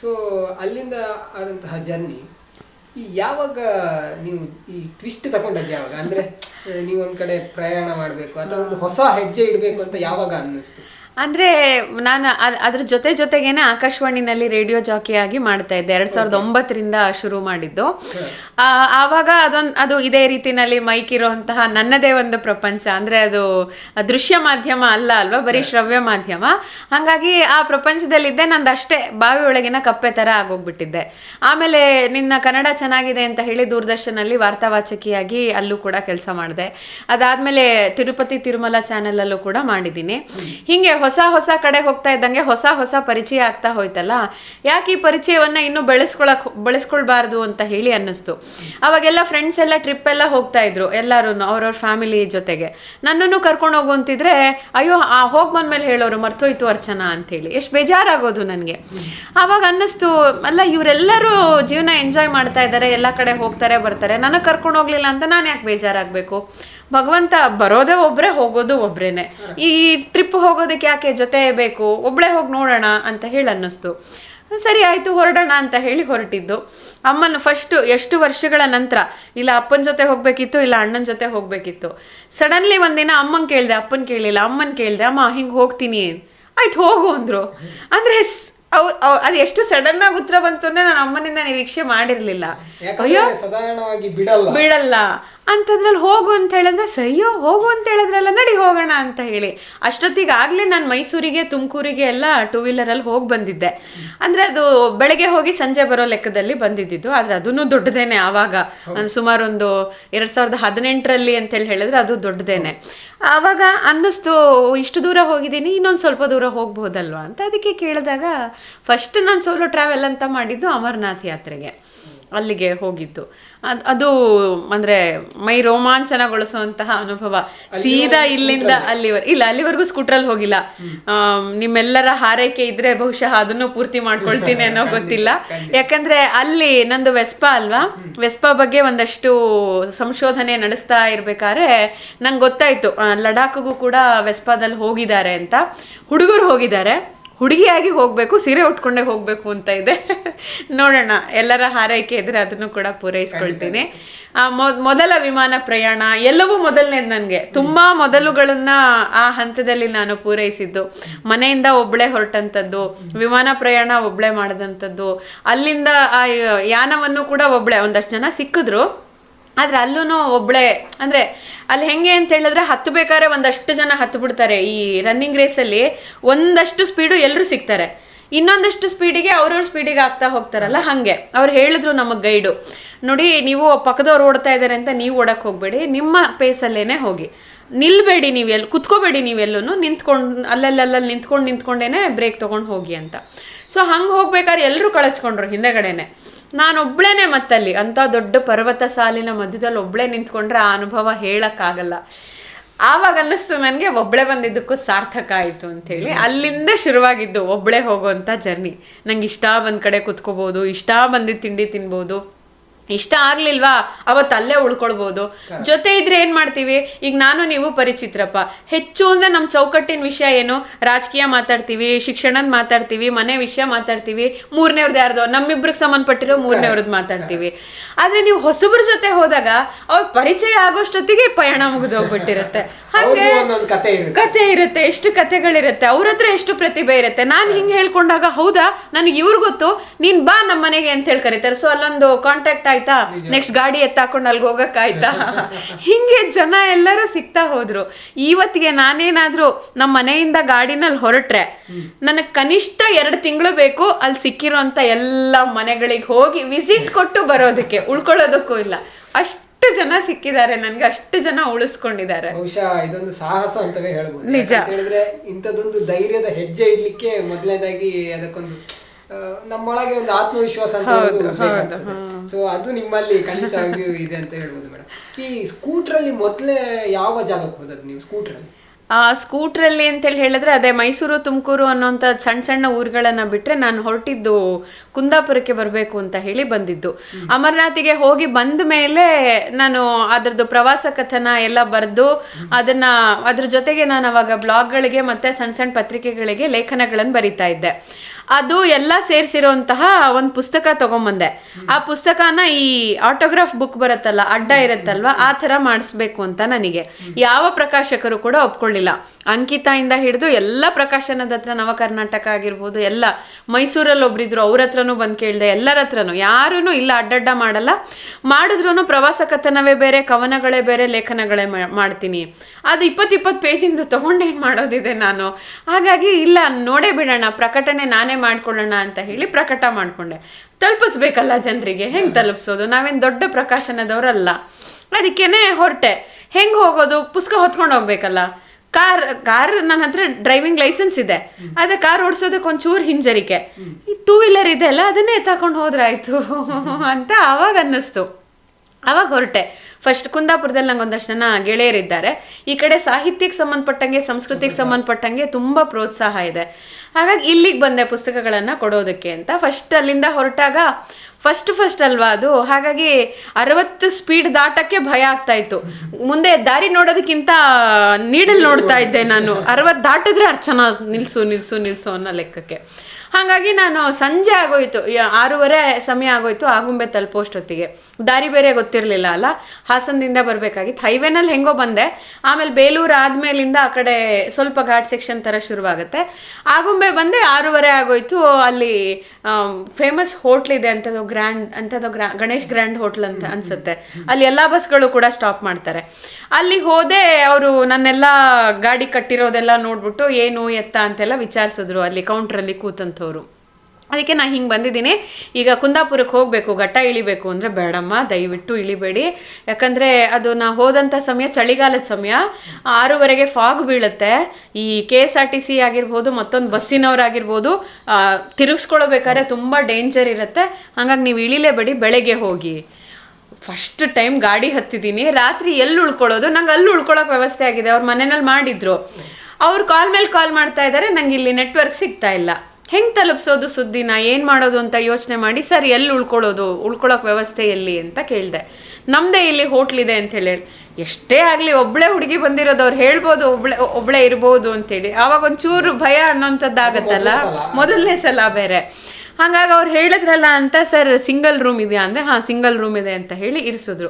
ಸೊ ಅಲ್ಲಿಂದ ಆದಂತಹ ಜರ್ನಿ ಈ ಯಾವಾಗ ನೀವು ಈ ಟ್ವಿಸ್ಟ್ ತಗೊಂಡದ್ದು ಯಾವಾಗ? ಅಂದ್ರೆ ನೀವು ಕಡೆ ಪ್ರಯಾಣ ಮಾಡ್ಬೇಕು ಅಥವಾ ಒಂದು ಹೊಸ ಹೆಜ್ಜೆ ಇಡಬೇಕು ಅಂತ ಯಾವಾಗ ಅನ್ನಿಸ್ತು? ಅಂದ್ರೆ ನಾನು ಅದ್- ಅದ್ರ ಜೊತೆ ಜೊತೆಗೇನೆ ಆಕಾಶವಾಣಿನಲ್ಲಿ ರೇಡಿಯೋ ಜಾಕಿ ಆಗಿ ಮಾಡ್ತಾ ಇದ್ದೆ. ಎರಡ್ ಸಾವಿರದ ಒಂಬತ್ತರಿಂದ ಶುರು ಮಾಡಿದ್ದು. ಆವಾಗ ಅದೊಂದು ಅದು ಇದೇ ರೀತಿನಲ್ಲಿ ಮೈಕ್ ಇರುವಂತಹ ನನ್ನದೇ ಒಂದು ಪ್ರಪಂಚ. ಅಂದ್ರೆ ಅದು ದೃಶ್ಯ ಮಾಧ್ಯಮ ಅಲ್ಲ ಅಲ್ವಾ? ಬರೀ ಶ್ರವ್ಯ ಮಾಧ್ಯಮ. ಹಾಗಾಗಿ ಆ ಪ್ರಪಂಚದಲ್ಲಿದ್ದೆ ನಂದು ಅಷ್ಟೇ ಬಾವಿ ಒಳಗಿನ ಕಪ್ಪೆ ತರ ಆಗೋಗ್ಬಿಟ್ಟಿದ್ದೆ. ಆಮೇಲೆ ನಿನ್ನ ಕನ್ನಡ ಚೆನ್ನಾಗಿದೆ ಅಂತ ಹೇಳಿ ದೂರದರ್ಶನಲ್ಲಿ ವಾರ್ತಾವಾಚಕಿಯಾಗಿ ಅಲ್ಲೂ ಕೂಡ ಕೆಲಸ ಮಾಡಿದೆ. ಅದಾದ್ಮೇಲೆ ತಿರುಪತಿ ತಿರುಮಲ ಚಾನೆಲ್ ಅಲ್ಲೂ ಕೂಡ ಮಾಡಿದ್ದೀನಿ. ಹಿಂಗೆ ಹೊಸ ಹೊಸ ಕಡೆ ಹೋಗ್ತಾ ಇದ್ದಂಗೆ ಹೊಸ ಹೊಸ ಪರಿಚಯ ಆಗ್ತಾ ಹೋಯ್ತಲ್ಲ? ಯಾಕೆ ಈ ಪರಿಚಯವನ್ನ ಇನ್ನೂ ಬೆಳೆಸ್ಕೊಳಕ್ ಬೆಳೆಸ್ಕೊಳ್ಬಾರ್ದು ಅಂತ ಹೇಳಿ ಅನ್ನಿಸ್ತು. ಅವಾಗೆಲ್ಲ ಫ್ರೆಂಡ್ಸ್ ಎಲ್ಲ ಟ್ರಿಪ್ ಎಲ್ಲ ಹೋಗ್ತಾ ಇದ್ರು ಎಲ್ಲರೂ ಅವ್ರವ್ರ ಫ್ಯಾಮಿಲಿ ಜೊತೆಗೆ. ನನ್ನನ್ನು ಕರ್ಕೊಂಡು ಹೋಗು ಅಂತಿದ್ರೆ, ಅಯ್ಯೋ, ಆ, ಹೋಗಿ ಬಂದ್ಮೇಲೆ ಹೇಳೋರು ಮರ್ತೋಯ್ತು ಅರ್ಚನಾ ಅಂತೇಳಿ. ಎಷ್ಟು ಬೇಜಾರಾಗೋದು ನನಗೆ. ಆವಾಗ ಅನ್ನಿಸ್ತು, ಅಲ್ಲ, ಇವರೆಲ್ಲರೂ ಜೀವನ ಎಂಜಾಯ್ ಮಾಡ್ತಾ ಇದ್ದಾರೆ ಎಲ್ಲ ಕಡೆ ಹೋಗ್ತಾರೆ, ಬರ್ತಾರೆ. ನನಗೆ ಕರ್ಕೊಂಡು ಹೋಗ್ಲಿಲ್ಲ ಅಂತ ನಾನು ಯಾಕೆ ಬೇಜಾರಾಗಬೇಕು? ಭಗವಂತ ಬರೋದೇ ಒಬ್ಬರೇ ಹೋಗೋದು ಒಬ್ರೇನೆ. ಈ ಟ್ರಿಪ್ ಹೋಗೋದಕ್ಕೆ ಯಾಕೆ ಜೊತೆ ಬೇಕು? ಒಬ್ಳೆ ಹೋಗಿ ನೋಡೋಣ ಅಂತ ಹೇಳಿ ಅನ್ನಿಸ್ತು. ಸರಿ ಆಯ್ತು ಹೊರಡೋಣ ಅಂತ ಹೇಳಿ ಹೊರಟಿದ್ದು. ಅಮ್ಮನ ಫಸ್ಟ್ ಎಷ್ಟು ವರ್ಷಗಳ ನಂತರ ಇಲ್ಲ ಅಪ್ಪನ ಜೊತೆ ಹೋಗಬೇಕಿತ್ತು ಇಲ್ಲ ಅಣ್ಣನ ಜೊತೆ ಹೋಗಬೇಕಿತ್ತು. ಸಡನ್ಲಿ ಒಂದಿನ ಅಮ್ಮನ ಕೇಳಿದೆ ಅಪ್ಪನ್ ಕೇಳಲಿಲ್ಲ ಅಮ್ಮನ ಕೇಳಿದೆ ಅಮ್ಮ ಹಿಂಗೆ ಹೋಗ್ತೀನಿ. ಆಯ್ತು ಹೋಗು ಅಂದರು. ಅಂದ್ರೆ ಅವ್ರು ಅವ್ ಅವ್- ಅದು ಎಷ್ಟು ಸಡನ್ ಆಗಿ ಉತ್ತರ ಬಂತು ಅಂದ್ರೆ ನಾನು ಅಮ್ಮನಿಂದ ನಿರೀಕ್ಷೆ ಮಾಡಿರ್ಲಿಲ್ಲ. ಅಯ್ಯೋ. ಬಿಡಲ್ಲ. ಬಿಡಲ್ಲ. ಅಂಥದ್ರಲ್ಲಿ ಹೋಗು ಅಂತ ಹೇಳಿದ್ರೆ ಸಯ್ಯೋ ಹೋಗು ಅಂತ ಹೇಳಿದ್ರಲ್ಲ ನಡಿ ಹೋಗೋಣ ಅಂತ ಹೇಳಿ. ಅಷ್ಟೊತ್ತಿಗೆ ಆಗಲೇ ನಾನು ಮೈಸೂರಿಗೆ, ತುಮಕೂರಿಗೆ ಎಲ್ಲ ಟೂ ವೀಲರಲ್ಲಿ ಹೋಗಿ ಬಂದಿದ್ದೆ. ಅಂದರೆ ಅದು ಬೆಳಗ್ಗೆ ಹೋಗಿ ಸಂಜೆ ಬರೋ ಲೆಕ್ಕದಲ್ಲಿ ಬಂದಿದ್ದಿದ್ದು. ಆದರೆ ಅದನ್ನು ದೊಡ್ಡದೇನೆ ಆವಾಗ. ನಾನು ಸುಮಾರು ಒಂದು ಎರಡು ಸಾವಿರದ ಹದಿನೆಂಟರಲ್ಲಿ ಅಂತೇಳಿ ಹೇಳಿದ್ರೆ ಅದು ದೊಡ್ಡದೇನೆ. ಆವಾಗ ಅನ್ನಿಸ್ತು, ಇಷ್ಟು ದೂರ ಹೋಗಿದ್ದೀನಿ, ಇನ್ನೊಂದು ಸ್ವಲ್ಪ ದೂರ ಹೋಗ್ಬೋದಲ್ವಾ ಅಂತ. ಅದಕ್ಕೆ ಕೇಳಿದಾಗ ಫಸ್ಟ್ ನಾನು ಸೋಲೋ ಟ್ರಾವೆಲ್ ಅಂತ ಮಾಡಿದ್ದು ಅಮರನಾಥ್ ಯಾತ್ರೆಗೆ. ಅಲ್ಲಿಗೆ ಹೋಗಿದ್ದು. ಅದ್- ಅದು ಅಂದ್ರೆ ಮೈ ರೋಮಾಂಚನಗೊಳಿಸುವಂತಹ ಅನುಭವ. ಸೀದಾ ಇಲ್ಲಿಂದ ಅಲ್ಲಿವರೆ ಇಲ್ಲ ಅಲ್ಲಿವರೆಗೂ ಸ್ಕೂಟ್ರಲ್ಲಿ ಹೋಗಿಲ್ಲ. ನಿಮ್ಮೆಲ್ಲರ ಹಾರೈಕೆ ಇದ್ರೆ ಬಹುಶಃ ಅದನ್ನು ಪೂರ್ತಿ ಮಾಡ್ಕೊಳ್ತೀನಿ ಅನ್ನೋ ಗೊತ್ತಿಲ್ಲ. ಯಾಕಂದ್ರೆ ಅಲ್ಲಿ ನಂದು ವೆಸ್ಪಾ ಅಲ್ವಾ? ವೆಸ್ಪಾ ಬಗ್ಗೆ ಒಂದಷ್ಟು ಸಂಶೋಧನೆ ನಡೆಸ್ತಾ ಇರ್ಬೇಕಾದ್ರೆ ನಂಗೆ ಗೊತ್ತಾಯ್ತು. ಲಡಾಖ್ಗೂ ಕೂಡ ವೆಸ್ಪಾದಲ್ಲಿ ಹೋಗಿದ್ದಾರೆ ಅಂತ. ಹುಡುಗರು ಹೋಗಿದ್ದಾರೆ. ಹುಡುಗಿಯಾಗಿ ಹೋಗಬೇಕು ಸೀರೆ ಉಟ್ಕೊಂಡೆ ಹೋಗಬೇಕು ಅಂತ ಇದೆ. ನೋಡೋಣ ಎಲ್ಲರ ಹಾರೈಕೆ ಇದ್ರೆ ಅದನ್ನು ಕೂಡ ಪೂರೈಸ್ಕೊಳ್ತೀನಿ. ಮೊದಲ ವಿಮಾನ ಪ್ರಯಾಣ ಎಲ್ಲವೂ ಮೊದಲನೇದು ನನಗೆ. ತುಂಬಾ ಮೊದಲುಗಳನ್ನ ಆ ಹಂತದಲ್ಲಿ ನಾನು ಪೂರೈಸಿದ್ದು. ಮನೆಯಿಂದ ಒಬ್ಳೆ ಹೊರಟಂಥದ್ದು ವಿಮಾನ ಪ್ರಯಾಣ ಒಬ್ಳೆ ಮಾಡಿದಂಥದ್ದು. ಅಲ್ಲಿಂದ ಆ ಯಾನವನ್ನು ಕೂಡ ಒಬ್ಳೆ ಒಂದಷ್ಟು ಜನ ಸಿಕ್ಕಿದ್ರು. ಆದ್ರೆ ಅಲ್ಲೂ ಒಬ್ಳೆ, ಅಂದ್ರೆ ಅಲ್ಲಿ ಹೆಂಗೆ ಅಂತ ಹೇಳಿದ್ರೆ ಹತ್ತು ಬೇಕಾದ್ರೆ ಒಂದಷ್ಟು ಜನ ಹತ್ತು ಬಿಡ್ತಾರೆ ಈ ರನ್ನಿಂಗ್ ರೇಸಲ್ಲಿ ಒಂದಷ್ಟು ಸ್ಪೀಡು ಎಲ್ಲರೂ ಸಿಗ್ತಾರೆ. ಇನ್ನೊಂದಷ್ಟು ಸ್ಪೀಡಿಗೆ ಅವ್ರವ್ರ ಸ್ಪೀಡಿಗೆ ಆಗ್ತಾ ಹೋಗ್ತಾರಲ್ಲ, ಹಾಗೆ. ಅವ್ರು ಹೇಳಿದ್ರು ನಮಗೆ ಗೈಡು ನೋಡಿ, ನೀವು ಪಕ್ಕದವ್ರು ಓಡ್ತಾ ಇದ್ದಾರೆ ಅಂತ ನೀವು ಓಡಕ್ಕೆ ಹೋಗಬೇಡಿ, ನಿಮ್ಮ ಪೇಸಲ್ಲೇನೆ ಹೋಗಿ. ನಿಲ್ಬೇಡಿ ನೀವು ಎಲ್ಲಿ ಕುತ್ಕೋಬೇಡಿ ನೀವೆಲ್ಲೂ ನಿಂತ್ಕೊಂಡು ಅಲ್ಲಲ್ಲಲ್ಲಿ ನಿಂತ್ಕೊಂಡು ನಿಂತ್ಕೊಂಡೇನೆ ಬ್ರೇಕ್ ತೊಗೊಂಡು ಹೋಗಿ ಅಂತ. ಸೊ ಹಂಗೆ ಹೋಗ್ಬೇಕಾದ್ರೆ ಎಲ್ಲರೂ ಕಳಿಸ್ಕೊಂಡ್ರು ಹಿಂದೆಗಡೆನೆ. ನಾನೊಬ್ಳೇನೆ ಮತ್ತಲ್ಲಿ. ಅಂತ ದೊಡ್ಡ ಪರ್ವತ ಸಾಲಿನ ಮಧ್ಯದಲ್ಲಿ ಒಬ್ಳೆ ನಿಂತ್ಕೊಂಡ್ರೆ ಆ ಅನುಭವ ಹೇಳಕ್ಕಾಗಲ್ಲ. ಆವಾಗ ಅನ್ನಿಸ್ತು ನನಗೆ ಒಬ್ಳೆ ಬಂದಿದ್ದಕ್ಕೂ ಸಾರ್ಥಕ ಆಯಿತು ಅಂಥೇಳಿ. ಅಲ್ಲಿಂದ ಶುರುವಾಗಿದ್ದು ಒಬ್ಳೆ ಹೋಗುವಂಥ ಜರ್ನಿ. ನಂಗೆ ಇಷ್ಟ ಬಂದ ಕಡೆ ಕುತ್ಕೋಬೋದು ಇಷ್ಟ ಬಂದಿದ್ದು ತಿಂಡಿ ತಿನ್ಬೋದು. ಇಷ್ಟ ಆಗ್ಲಿಲ್ವಾ? ಅವತ್ತು ಅಲ್ಲೇ ಉಳ್ಕೊಳ್ಬೋದು. ಜೊತೆ ಇದ್ರೆ ಏನ್ ಮಾಡ್ತೀವಿ? ಈಗ ನಾನು ನೀವು ಪರಿಚಿತ್ರಪ್ಪ. ಹೆಚ್ಚು ಅಂದ್ರೆ ನಮ್ಮ ಚೌಕಟ್ಟಿನ ವಿಷಯ ಏನು? ರಾಜಕೀಯ ಮಾತಾಡ್ತೀವಿ ಶಿಕ್ಷಣದ ಮಾತಾಡ್ತೀವಿ ಮನೆ ವಿಷಯ ಮಾತಾಡ್ತೀವಿ ಮೂರನೇವ್ರದ್ದು ಯಾರ್ದೋ. ನಮ್ಮಿಬ್ರಿಗೆ ಸಂಬಂಧಪಟ್ಟಿರೋ ಮೂರನೇವ್ರದ್ದು ಮಾತಾಡ್ತೀವಿ. ಆದ್ರೆ ನೀವು ಹೊಸಬ್ರ ಜೊತೆ ಹೋದಾಗ ಅವ್ರ ಪರಿಚಯ ಆಗೋಷ್ಟೊತ್ತಿಗೆ ಪಯಣ ಮುಗಿದೋಗ್ಬಿಟ್ಟಿರುತ್ತೆ ಹಾಗೆ ಕತೆ ಇರುತ್ತೆ. ಎಷ್ಟು ಕತೆಗಳಿರುತ್ತೆ ಅವ್ರ ಹತ್ರ ಎಷ್ಟು ಪ್ರತಿಭೆ ಇರುತ್ತೆ. ನಾನು ಹಿಂಗೆ ಹೇಳ್ಕೊಂಡಾಗ ಹೌದಾ? ನನಗೆ ಇವ್ರು ಗೊತ್ತು. ನೀನ್ ಬಾ ನಮ್ಮ ಮನೆಗೆ ಅಂತ ಹೇಳಿ ಕರೀತಾರೆ. ಸೊ ಅಲ್ಲೊಂದು ಕಾಂಟ್ಯಾಕ್ಟ್ ಆಯ್ತಾ? ನೆಕ್ಸ್ಟ್ ಗಾಡಿ ಎತ್ತಾಕೊಂಡು ಅಲ್ಲಿಗೆ ಹೋಗಕ್ಕಾಯ್ತಾ? ಹಿಂಗೆ ಜನ ಎಲ್ಲರೂ ಸಿಗ್ತಾ ಹೋದ್ರು. ಇವತ್ತಿಗೆ ನಾನೇನಾದ್ರೂ ನಮ್ಮ ಮನೆಯಿಂದ ಗಾಡಿನಲ್ಲಿ ಹೊರಟ್ರೆ ನನಗೆ ಕನಿಷ್ಠ ಎರಡು ತಿಂಗಳು ಬೇಕು ಅಲ್ಲಿ ಸಿಕ್ಕಿರೋಂಥ ಎಲ್ಲ ಮನೆಗಳಿಗೆ ಹೋಗಿ ವಿಸಿಟ್ ಕೊಟ್ಟು ಬರೋದಕ್ಕೆ. ಉಳ್ಕೊಳ್ಳೋದಕ್ಕೂ ಇಲ್ಲ. ಅಷ್ಟು ಜನ ಸಿಕ್ಕಿದ್ದಾರೆ ನನ್ಗೆ ಅಷ್ಟು ಜನ ಉಳಿಸ್ಕೊಂಡಿದ್ದಾರೆ. ಬಹುಶಃ ಇದೊಂದು ಸಾಹಸ ಅಂತವೇ ಹೇಳ್ಬೋದು. ನಿಜ. ಹೇಳಿದ್ರೆ ಇಂಥದ್ದೊಂದು ಧೈರ್ಯದ ಹೆಜ್ಜೆ ಇಡ್ಲಿಕ್ಕೆ ಮೊದಲನೇದಾಗಿ ಅದಕ್ಕೊಂದು ನಮ್ಮೊಳಗೆ ಒಂದು ಆತ್ಮವಿಶ್ವಾಸ ಅಂತ ಹೇಳುದು ಸೊ ಅದು ನಿಮ್ಮಲ್ಲಿ ಖಂಡಿತವಾಗಿಯೂ ಇದೆ ಅಂತ ಹೇಳ್ಬೋದು ಮೇಡಮ್ ಈ ಸ್ಕೂಟ್ರಲ್ಲಿ ಮೊದಲೇ ಯಾವ ಜಾಗಕ್ಕೆ ಹೋದದ್ದು ನೀವು ಸ್ಕೂಟ್ರಲ್ಲಿ? ಆ ಸ್ಕೂಟ್ರಲ್ಲಿ ಅಂತೇಳಿ ಹೇಳಿದ್ರೆ ಅದೇ ಮೈಸೂರು ತುಮಕೂರು ಅನ್ನೋಂಥ ಸಣ್ಣ ಸಣ್ಣ ಊರುಗಳನ್ನು ಬಿಟ್ರೆ ನಾನು ಹೊರಟಿದ್ದು ಕುಂದಾಪುರಕ್ಕೆ ಬರಬೇಕು ಅಂತ ಹೇಳಿ ಬಂದಿದ್ದು. ಅಮರನಾಥಿಗೆ ಹೋಗಿ ಬಂದ ಮೇಲೆ ನಾನು ಅದರದ್ದು ಪ್ರವಾಸ ಕಥನ ಎಲ್ಲ ಬರೆದು ಅದನ್ನ ಅದ್ರ ಜೊತೆಗೆ ನಾನು ಅವಾಗ ಬ್ಲಾಗ್ಗಳಿಗೆ ಮತ್ತೆ ಸಣ್ಣ ಸಣ್ಣ ಪತ್ರಿಕೆಗಳಿಗೆ ಲೇಖನಗಳನ್ನು ಬರಿತಾ ಇದ್ದೆ. ಅದು ಎಲ್ಲ ಸೇರಿಸಿರುವಂತಹ ಒಂದು ಪುಸ್ತಕ ತಗೊಂಬಂದೆ. ಆ ಪುಸ್ತಕನ ಈ ಆಟೋಗ್ರಾಫ್ ಬುಕ್ ಬರುತ್ತಲ್ಲ, ಅಡ್ಡ ಇರುತ್ತಲ್ವ, ಆ ಥರ ಮಾಡಿಸ್ಬೇಕು ಅಂತ ನನಗೆ. ಯಾವ ಪ್ರಕಾಶಕರು ಕೂಡ ಒಪ್ಕೊಳ್ಳಿಲ್ಲ. ಅಂಕಿತಾಯಿಂದ ಹಿಡಿದು ಎಲ್ಲ ಪ್ರಕಾಶನದ ಹತ್ರ, ನವ ಕರ್ನಾಟಕ ಆಗಿರ್ಬೋದು, ಎಲ್ಲ ಮೈಸೂರಲ್ಲಿ ಒಬ್ರಿದ್ರು, ಅವ್ರ ಹತ್ರನೂ ಬಂದು ಕೇಳಿದೆ, ಎಲ್ಲರ ಹತ್ರನೂ. ಯಾರೂ ಇಲ್ಲ, ಅಡ್ಡಡ್ಡ ಮಾಡಲ್ಲ. ಮಾಡಿದ್ರು ಪ್ರವಾಸ ಕಥನವೇ ಬೇರೆ, ಕವನಗಳೇ ಬೇರೆ, ಲೇಖನಗಳೇ ಮಾಡ್ತೀನಿ. ಅದು ಇಪ್ಪತ್ತು ಇಪ್ಪತ್ತು ಪೇಜಿಂದ ತೊಗೊಂಡೇನು ಮಾಡೋದಿದೆ ನಾನು? ಹಾಗಾಗಿ, ಇಲ್ಲ, ನೋಡೇ ಬಿಡೋಣ, ಪ್ರಕಟಣೆ ನಾನೇ ಮಾಡ್ಕೊಳ್ಳೋಣ ಅಂತ ಹೇಳಿ ಪ್ರಕಟ ಮಾಡಿಕೊಂಡೆ. ತಲುಪಿಸ್ಬೇಕಲ್ಲ ಜನರಿಗೆ, ಹೆಂಗೆ ತಲುಪಿಸೋದು? ನಾವೇನು ದೊಡ್ಡ ಪ್ರಕಾಶನದವರಲ್ಲ. ಅದಕ್ಕೇನೆ ಹೊರಟೆ. ಹೆಂಗೆ ಹೋಗೋದು? ಪುಸ್ತಕ ಹೊತ್ಕೊಂಡು ಹೋಗ್ಬೇಕಲ್ಲ. ಕಾರ್ ಕಾರ್ ನನ್ನ ಹತ್ರ ಡ್ರೈವಿಂಗ್ ಲೈಸೆನ್ಸ್ ಇದೆ. ಆದರೆ ಕಾರ್ ಓಡಿಸೋದಕ್ಕೆ ಒಂಚೂರು ಹಿಂಜರಿಕೆ. ಈ ಟೂ ವೀಲರ್ ಇದೆ ಅಲ್ಲ, ಅದನ್ನೇ ತಗೊಂಡು ಹೋದ್ರಾಯ್ತು [LAUGHS] ಅಂತ ಆವಾಗ ಅನ್ನಿಸ್ತು. ಅವಾಗ ಹೊರಟೆ. ಫಸ್ಟ್ ಕುಂದಾಪುರದಲ್ಲಿ ನಂಗೆ ಒಂದಷ್ಟು ಜನ ಗೆಳೆಯರಿದ್ದಾರೆ ಈ ಕಡೆ ಸಾಹಿತ್ಯಕ್ಕೆ ಸಂಬಂಧಪಟ್ಟಂಗೆ ಸಂಸ್ಕೃತಿಗೆ ಸಂಬಂಧಪಟ್ಟಂಗೆ ತುಂಬ ಪ್ರೋತ್ಸಾಹ ಇದೆ. ಹಾಗಾಗಿ ಇಲ್ಲಿಗೆ ಬಂದೆ ಪುಸ್ತಕಗಳನ್ನು ಕೊಡೋದಕ್ಕೆ ಅಂತ. ಫಸ್ಟ್ ಅಲ್ಲಿಂದ ಹೊರಟಾಗ ಫಸ್ಟ್ ಫಸ್ಟ್ ಅಲ್ವಾ ಅದು? ಹಾಗಾಗಿ ಅರವತ್ತು ಸ್ಪೀಡ್ ದಾಟಕ್ಕೆ ಭಯ ಆಗ್ತಾ ಇತ್ತು. ಮುಂದೆ ದಾರಿ ನೋಡೋದಕ್ಕಿಂತ ನೀಡಲ್ ನೋಡ್ತಾ ಇದ್ದೆ ನಾನು. ಅರವತ್ತು ದಾಟಿದ್ರೆ ಅರ್ಚನಾ ನಿಲ್ಸು ನಿಲ್ಸು ನಿಲ್ಸು ಅನ್ನೋ ಲೆಕ್ಕಕ್ಕೆ. ಹಾಗಾಗಿ ನಾನು ಸಂಜೆ ಆಗೋಯ್ತು. ಆರೂವರೆ ಸಮಯ ಆಗೋಯ್ತು ಆಗುಂಬೆ ತಲುಪೋಷ್ಟೊತ್ತಿಗೆ. ದಾರಿ ಬೇರೆ ಗೊತ್ತಿರಲಿಲ್ಲ ಅಲ್ಲ? ಹಾಸನದಿಂದ ಬರಬೇಕಾಗಿತ್ತು. ಹೈವೇನಲ್ಲಿ ಹೆಂಗೋ ಬಂದೆ. ಆಮೇಲೆ ಬೇಲೂರು ಆದಮೇಲಿಂದ ಆ ಕಡೆ ಸ್ವಲ್ಪ ಘಾಟ್ ಸೆಕ್ಷನ್ ಥರ ಶುರುವಾಗುತ್ತೆ. ಆಗುಂಬೆ ಬಂದೆ, ಆರೂವರೆ ಆಗೋಯ್ತು. ಅಲ್ಲಿ ಫೇಮಸ್ ಹೋಟ್ಲ್ ಇದೆ ಅಂಥದ್ದು ಗ್ರ್ಯಾಂಡ್ ಅಂಥದ್ದು ಗ್ರಾ ಗಣೇಶ್ ಗ್ರ್ಯಾಂಡ್ ಹೋಟ್ಲ್ ಅಂತ ಅನ್ಸುತ್ತೆ. ಅಲ್ಲಿ ಎಲ್ಲ ಬಸ್ಗಳು ಕೂಡ ಸ್ಟಾಪ್ ಮಾಡ್ತಾರೆ. ಅಲ್ಲಿ ಹೋದೆ, ಅವರು ನನ್ನೆಲ್ಲ ಗಾಡಿ ಕಟ್ಟಿರೋದೆಲ್ಲ ನೋಡ್ಬಿಟ್ಟು, ಏನು ಎತ್ತ ಅಂತೆಲ್ಲ ವಿಚಾರಿಸಿದ್ರು ಅಲ್ಲಿ ಕೌಂಟ್ರಲ್ಲಿ ಕೂತಂಥವ್ರು. ಅದಕ್ಕೆ ನಾನು ಹಿಂಗೆ ಬಂದಿದ್ದೀನಿ. ಈಗ ಕುಂದಾಪುರಕ್ಕೆ ಹೋಗಬೇಕು ಘಟ್ಟ ಇಳಿಬೇಕು ಅಂದರೆ ಬೇಡಮ್ಮ, ದಯವಿಟ್ಟು ಇಳಿಬೇಡಿ. ಯಾಕಂದರೆ ಅದು ನಾ ಹೋದಂಥ ಸಮಯ ಚಳಿಗಾಲದ ಸಮಯ. ಆರೂವರೆಗೆ ಫಾಗ್ ಬೀಳುತ್ತೆ. ಈ K S R T C ಆಗಿರ್ಬೋದು, ಮತ್ತೊಂದು ಬಸ್ಸಿನವರಾಗಿರ್ಬೋದು ತಿರುಗಿಸ್ಕೊಳ್ಬೇಕಾದ್ರೆ ತುಂಬ ಡೇಂಜರ್ ಇರುತ್ತೆ. ಹಾಗಾಗಿ ನೀವು ಇಳಿಲೇಬೇಡಿ, ಬೆಳಗ್ಗೆ ಹೋಗಿ. ಫಸ್ಟ್ ಟೈಮ್ ಗಾಡಿ ಹತ್ತಿದ್ದೀನಿ ರಾತ್ರಿ ಎಲ್ಲಿ ಉಳ್ಕೊಳ್ಳೋದು? ನಂಗೆ ಅಲ್ಲಿ ಉಳ್ಕೊಳ್ಳೋಕೆ ವ್ಯವಸ್ಥೆ ಆಗಿದೆ. ಅವ್ರ ಮನೆಯಲ್ಲಿ ಮಾಡಿದ್ರು. ಅವ್ರು ಕಾಲ್ ಮೇಲೆ ಕಾಲ್ ಮಾಡ್ತಾ ಇದ್ದಾರೆ ನಂಗೆ ಇಲ್ಲಿ ನೆಟ್ವರ್ಕ್ ಸಿಗ್ತಾ ಇಲ್ಲ. ಹೆಂಗೆ ತಲುಪಿಸೋದು ಸುದ್ದಿನ ಏನು ಮಾಡೋದು ಅಂತ ಯೋಚನೆ ಮಾಡಿ ಸರ್ ಎಲ್ಲಿ ಉಳ್ಕೊಳ್ಳೋದು ಉಳ್ಕೊಳ್ಳೋಕೆ ವ್ಯವಸ್ಥೆ ಎಲ್ಲಿ? ಅಂತ ಕೇಳಿದೆ. ನಮ್ಮದೇ ಇಲ್ಲಿ ಹೋಟ್ಲ್ ಇದೆ ಅಂತ ಹೇಳಿ. ಎಷ್ಟೇ ಆಗಲಿ ಒಬ್ಳೆ ಹುಡುಗಿ ಬಂದಿರೋದು ಅವ್ರು ಹೇಳ್ಬೋದು ಒಬ್ಳೆ ಒಬ್ಳೆ ಇರ್ಬೋದು ಅಂತೇಳಿ ಆವಾಗ ಒಂಚೂರು ಭಯ ಅನ್ನೋಂಥದ್ದಾಗತ್ತಲ್ಲ? ಮೊದಲನೇ ಸಲ. ಬೇರೆ. ಹಾಗಾಗಿ ಅವ್ರು ಹೇಳಿದ್ರಲ್ಲ ಅಂತ ಸರ್ ಸಿಂಗಲ್ ರೂಮ್ ಇದೆಯಾ? ಅಂದರೆ ಹಾಂ ಸಿಂಗಲ್ ರೂಮ್ ಇದೆ ಅಂತ ಹೇಳಿ ಇರಿಸಿದ್ರು.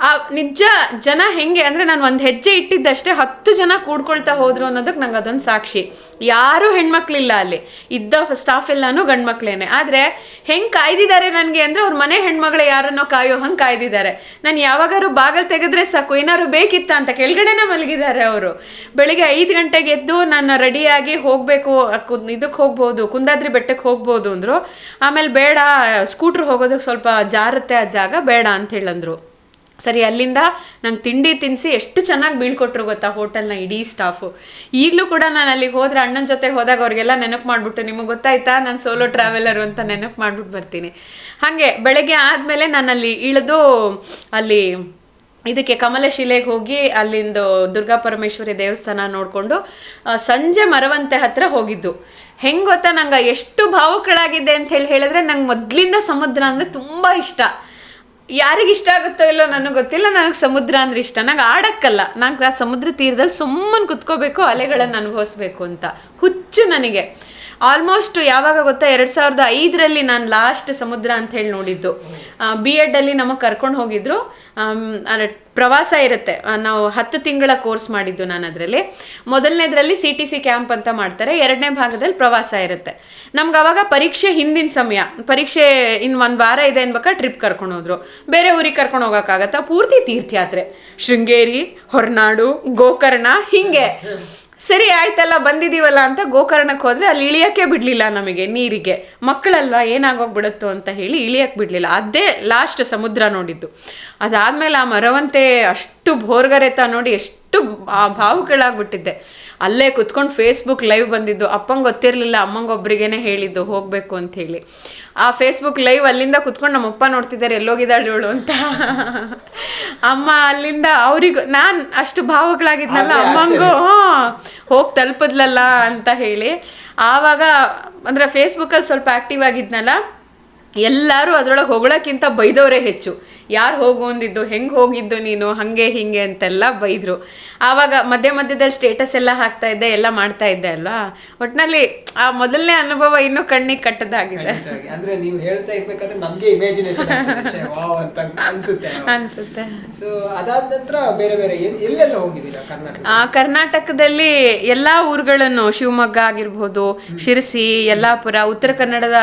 ಆ, ನಿಜ ಜನ ಹೆಂಗೆ, ಅಂದರೆ ನಾನು ಒಂದು ಹೆಜ್ಜೆ ಇಟ್ಟಿದ್ದಷ್ಟೇ ಹತ್ತು ಜನ ಕೂಡ್ಕೊಳ್ತಾ ಹೋದ್ರು ಅನ್ನೋದಕ್ಕೆ ನಂಗೆ ಅದೊಂದು ಸಾಕ್ಷಿ. ಯಾರೂ ಹೆಣ್ಮಕ್ಳಿಲ್ಲ ಅಲ್ಲಿ. ಇದ್ದ ಸ್ಟಾಫ್ ಎಲ್ಲಾನು ಗಂಡ್ಮಕ್ಳೇನೆ. ಆದರೆ ಹೆಂಗೆ ಕಾಯ್ದಿದ್ದಾರೆ ನನಗೆ ಅಂದರೆ ಅವ್ರ ಮನೆ ಹೆಣ್ಮಗಳೇ ಯಾರನ್ನೋ ಕಾಯೋ ಹಂಗೆ ಕಾಯ್ದಿದ್ದಾರೆ. ನಾನು ಯಾವಾಗಾರು ಬಾಗಲ್ ತೆಗೆದ್ರೆ ಸಾಕು, ಏನಾದ್ರು ಬೇಕಿತ್ತ ಅಂತ ಕೆಳಗಡೆನೇ ಮಲಗಿದ್ದಾರೆ ಅವರು. ಬೆಳಿಗ್ಗೆ ಐದು ಗಂಟೆಗೆ ಎದ್ದು ನಾನು ರೆಡಿಯಾಗಿ ಹೋಗಬೇಕು ಇದಕ್ಕೆ ಹೋಗ್ಬೋದು, ಕುಂದಾದ್ರಿ ಬೆಟ್ಟಕ್ಕೆ ಹೋಗ್ಬೋದು ಅಂದರು. ಆಮೇಲೆ ಬೇಡ, ಸ್ಕೂಟ್ರ್ ಹೋಗೋದಕ್ಕೆ ಸ್ವಲ್ಪ ಜಾರುತ್ತೆ ಆ ಜಾಗ, ಬೇಡ ಅಂತ ಹೇಳಂದ್ರು. ಸರಿ, ಅಲ್ಲಿಂದ ನಂಗೆ ತಿಂಡಿ ತಿನ್ಸಿ ಎಷ್ಟು ಚೆನ್ನಾಗಿ ಬೀಳ್ಕೊಟ್ರು ಗೊತ್ತಾ ಹೋಟೆಲ್ನ ಇಡೀ ಸ್ಟಾಫು. ಈಗಲೂ ಕೂಡ ನಾನು ಅಲ್ಲಿಗೆ ಹೋದ್ರೆ ಅಣ್ಣನ ಜೊತೆ ಹೋದಾಗ ಅವ್ರಿಗೆಲ್ಲ ನೆನಪು ಮಾಡಿಬಿಟ್ಟು, ನಿಮಗೆ ಗೊತ್ತಾಯ್ತಾ? ನಾನು ಸೋಲೋ ಟ್ರಾವೆಲರು ಅಂತ ನೆನಪು ಮಾಡ್ಬಿಟ್ಟು ಬರ್ತೀನಿ. ಹಾಗೆ ಬೆಳಗ್ಗೆ ಆದಮೇಲೆ ನಾನು ಅಲ್ಲಿ ಇಳಿದು ಅಲ್ಲಿ ಇದಕ್ಕೆ ಕಮಲಶಿಲೆಗೆ ಹೋಗಿ ಅಲ್ಲಿಂದು ದುರ್ಗಾ ಪರಮೇಶ್ವರಿ ದೇವಸ್ಥಾನ ನೋಡಿಕೊಂಡು ಸಂಜೆ ಮರವಂತೆ ಹತ್ರ ಹೋಗಿದ್ದು. ಹೆಂಗೆ ಗೊತ್ತಾ ನಂಗೆ ಎಷ್ಟು ಭಾವುಕಳಾಗಿದೆ ಅಂತ ಹೇಳಿ ಹೇಳಿದ್ರೆ ನಂಗೆ ಮೊದಲಿಂದ ಸಮುದ್ರ ಅಂದರೆ ತುಂಬ ಇಷ್ಟ. ಯಾರಿಗೆ ಇಷ್ಟ ಆಗುತ್ತೋ ಇಲ್ಲೋ ನನಗೆ ಗೊತ್ತಿಲ್ಲ, ನನಗೆ ಸಮುದ್ರ ಅಂದ್ರೆ ಇಷ್ಟ. ನಂಗೆ ಆಡಕ್ಕಲ್ಲ. ನಂಗೆ ಆ ಸಮುದ್ರ ತೀರದಲ್ಲಿ ಸುಮ್ಮನೆ ಕುತ್ಕೋಬೇಕು, ಅಲೆಗಳನ್ನು ಅನುಭವಿಸ್ಬೇಕು ಅಂತ. ಹುಚ್ಚು ನನಗೆ. ಆಲ್ಮೋಸ್ಟ್ ಯಾವಾಗ ಗೊತ್ತಾ, ಎರಡು ಸಾವಿರದ ಐದರಲ್ಲಿ ನಾನು ಲಾಸ್ಟ್ ಸಮುದ್ರ ಅಂತ ಹೇಳಿ ನೋಡಿದ್ದು. ಬಿ ಎಡಲ್ಲಿ ನಮಗೆ ಕರ್ಕೊಂಡು ಹೋಗಿದ್ರು. ಪ್ರವಾಸ ಇರುತ್ತೆ. ನಾವು ಹತ್ತು ತಿಂಗಳ ಕೋರ್ಸ್ ಮಾಡಿದ್ದು ನಾನು ಅದರಲ್ಲಿ. ಮೊದಲನೇದ್ರಲ್ಲಿ ಸಿ ಟಿ ಸಿ ಕ್ಯಾಂಪ್ ಅಂತ ಮಾಡ್ತಾರೆ. ಎರಡನೇ ಭಾಗದಲ್ಲಿ ಪ್ರವಾಸ ಇರುತ್ತೆ. ನಮ್ಗೆ ಅವಾಗ ಪರೀಕ್ಷೆ ಹಿಂದಿನ ಸಮಯ. ಪರೀಕ್ಷೆ ಇನ್ನು ಒಂದು ವಾರ ಇದೆ ಅನ್ಬೇಕಾ, ಟ್ರಿಪ್ ಕರ್ಕೊಂಡು ಹೋದ್ರು. ಬೇರೆ ಊರಿಗೆ ಕರ್ಕೊಂಡು ಹೋಗೋಕ್ಕಾಗತ್ತಾ? ಪೂರ್ತಿ ತೀರ್ಥಯಾತ್ರೆ. ಶೃಂಗೇರಿ, ಹೊರನಾಡು, ಗೋಕರ್ಣ, ಹಿಂಗೆ. ಸರಿ ಆಯ್ತಲ್ಲ ಬಂದಿದ್ದೀವಲ್ಲ ಅಂತ ಗೋಕರ್ಣಕ್ಕೆ ಹೋದ್ರೆ ಅಲ್ಲಿ ಇಳಿಯಕ್ಕೆ ಬಿಡ್ಲಿಲ್ಲ ನಮಗೆ ನೀರಿಗೆ. ಮಕ್ಕಳಲ್ವಾ, ಏನಾಗೋಗ್ಬಿಡುತ್ತೋ ಅಂತ ಹೇಳಿ ಇಳಿಯಕ್ಕೆ ಬಿಡ್ಲಿಲ್ಲ. ಅದೇ ಲಾಸ್ಟ್ ಸಮುದ್ರ ನೋಡಿದ್ದು. ಅದಾದ್ಮೇಲೆ ಆ ಮರವಂತೆ ಅಷ್ಟು ಭೋರ್ಗರೆತ ನೋಡಿ ಎಷ್ಟು ಭಾವುಗಳಾಗ್ಬಿಟ್ಟಿದ್ದೆ. ಅಲ್ಲೇ ಕುತ್ಕೊಂಡು ಫೇಸ್ಬುಕ್ ಲೈವ್ ಬಂದಿದ್ದು. ಅಪ್ಪಂಗೆ ಗೊತ್ತಿರಲಿಲ್ಲ ಅಮ್ಮಂಗೆ ಒಬ್ರಿಗೇನೆ ಹೇಳಿದ್ದು ಹೋಗಬೇಕು ಅಂತ ಹೇಳಿ. ಆ ಫೇಸ್ಬುಕ್ ಲೈವ್ ಅಲ್ಲಿಂದ ಕುತ್ಕೊಂಡು ನಮ್ಮಪ್ಪ ನೋಡ್ತಿದ್ದಾರೆ ಎಲ್ಲೋಗಿದ್ದಾಳೆ ಇವಳು ಅಂತ. ಅಮ್ಮ ಅಲ್ಲಿಂದ ಅವ್ರಿಗೂ ನಾನು ಅಷ್ಟು ಭಾವಗಳಾಗಿದ್ನಲ್ಲ ಅಮ್ಮಂಗೂ ಹೋಗಿ ತಲುಪದ್ಲಲ್ಲ ಅಂತ ಹೇಳಿ. ಆವಾಗ ಅಂದರೆ ಫೇಸ್ಬುಕ್ಕಲ್ಲಿ ಸ್ವಲ್ಪ ಆ್ಯಕ್ಟಿವ್ ಆಗಿದ್ನಲ್ಲ ಎಲ್ಲರೂ ಅದರೊಳಗೆ ಹೊಗಳಕ್ಕಿಂತ ಬೈದವರೇ ಹೆಚ್ಚು. ಯಾರು ಹೋಗು ಅಂದಿದ್ದು ಹೆಂಗೆ ಹೋಗಿದ್ದು ನೀನು ಹಾಗೆ ಹಿಂಗೆ ಅಂತೆಲ್ಲ ಬೈದರು. ಆವಾಗ ಮಧ್ಯ ಮಧ್ಯದಲ್ಲಿ ಸ್ಟೇಟಸ್ ಎಲ್ಲ ಹಾಕ್ತಾ ಇದ್ದೆ ಎಲ್ಲ ಮಾಡ್ತಾ ಇದ್ದೆ ಅಲ್ವಾ? ಒಟ್ಟಿನಲ್ಲಿ ಆ ಮೊದಲನೇ ಅನುಭವ ಇನ್ನೂ ಕಣ್ಣಿಗೆ ಕಟ್ಟದಾಗಿದೆ. ಅಂದ್ರೆ ನೀವು ಹೇಳ್ತಾ ಇರ್ಬೇಕಾದ್ರೆ ನಮ್ಗೆ ಇಮ್ಯಾಜಿನೇಷನ್ ಅಂತ ಅನ್ಸುತ್ತೆ ಅನ್ಸುತ್ತೆ. ಸೊ ಅದಾದ ನಂತರ ಬೇರೆ ಬೇರೆ ಎಲ್- ಎಲ್ಲೆಲ್ಲ ಹೋಗಿದ್ದೀರಾ ಕರ್ನಾಟಕ? ಆ, ಕರ್ನಾಟಕದಲ್ಲಿ ಎಲ್ಲಾ ಊರುಗಳನ್ನು ಶಿವಮೊಗ್ಗ ಆಗಿರ್ಬೋದು ಶಿರಸಿ ಯಲ್ಲಾಪುರ ಉತ್ತರ ಕನ್ನಡದ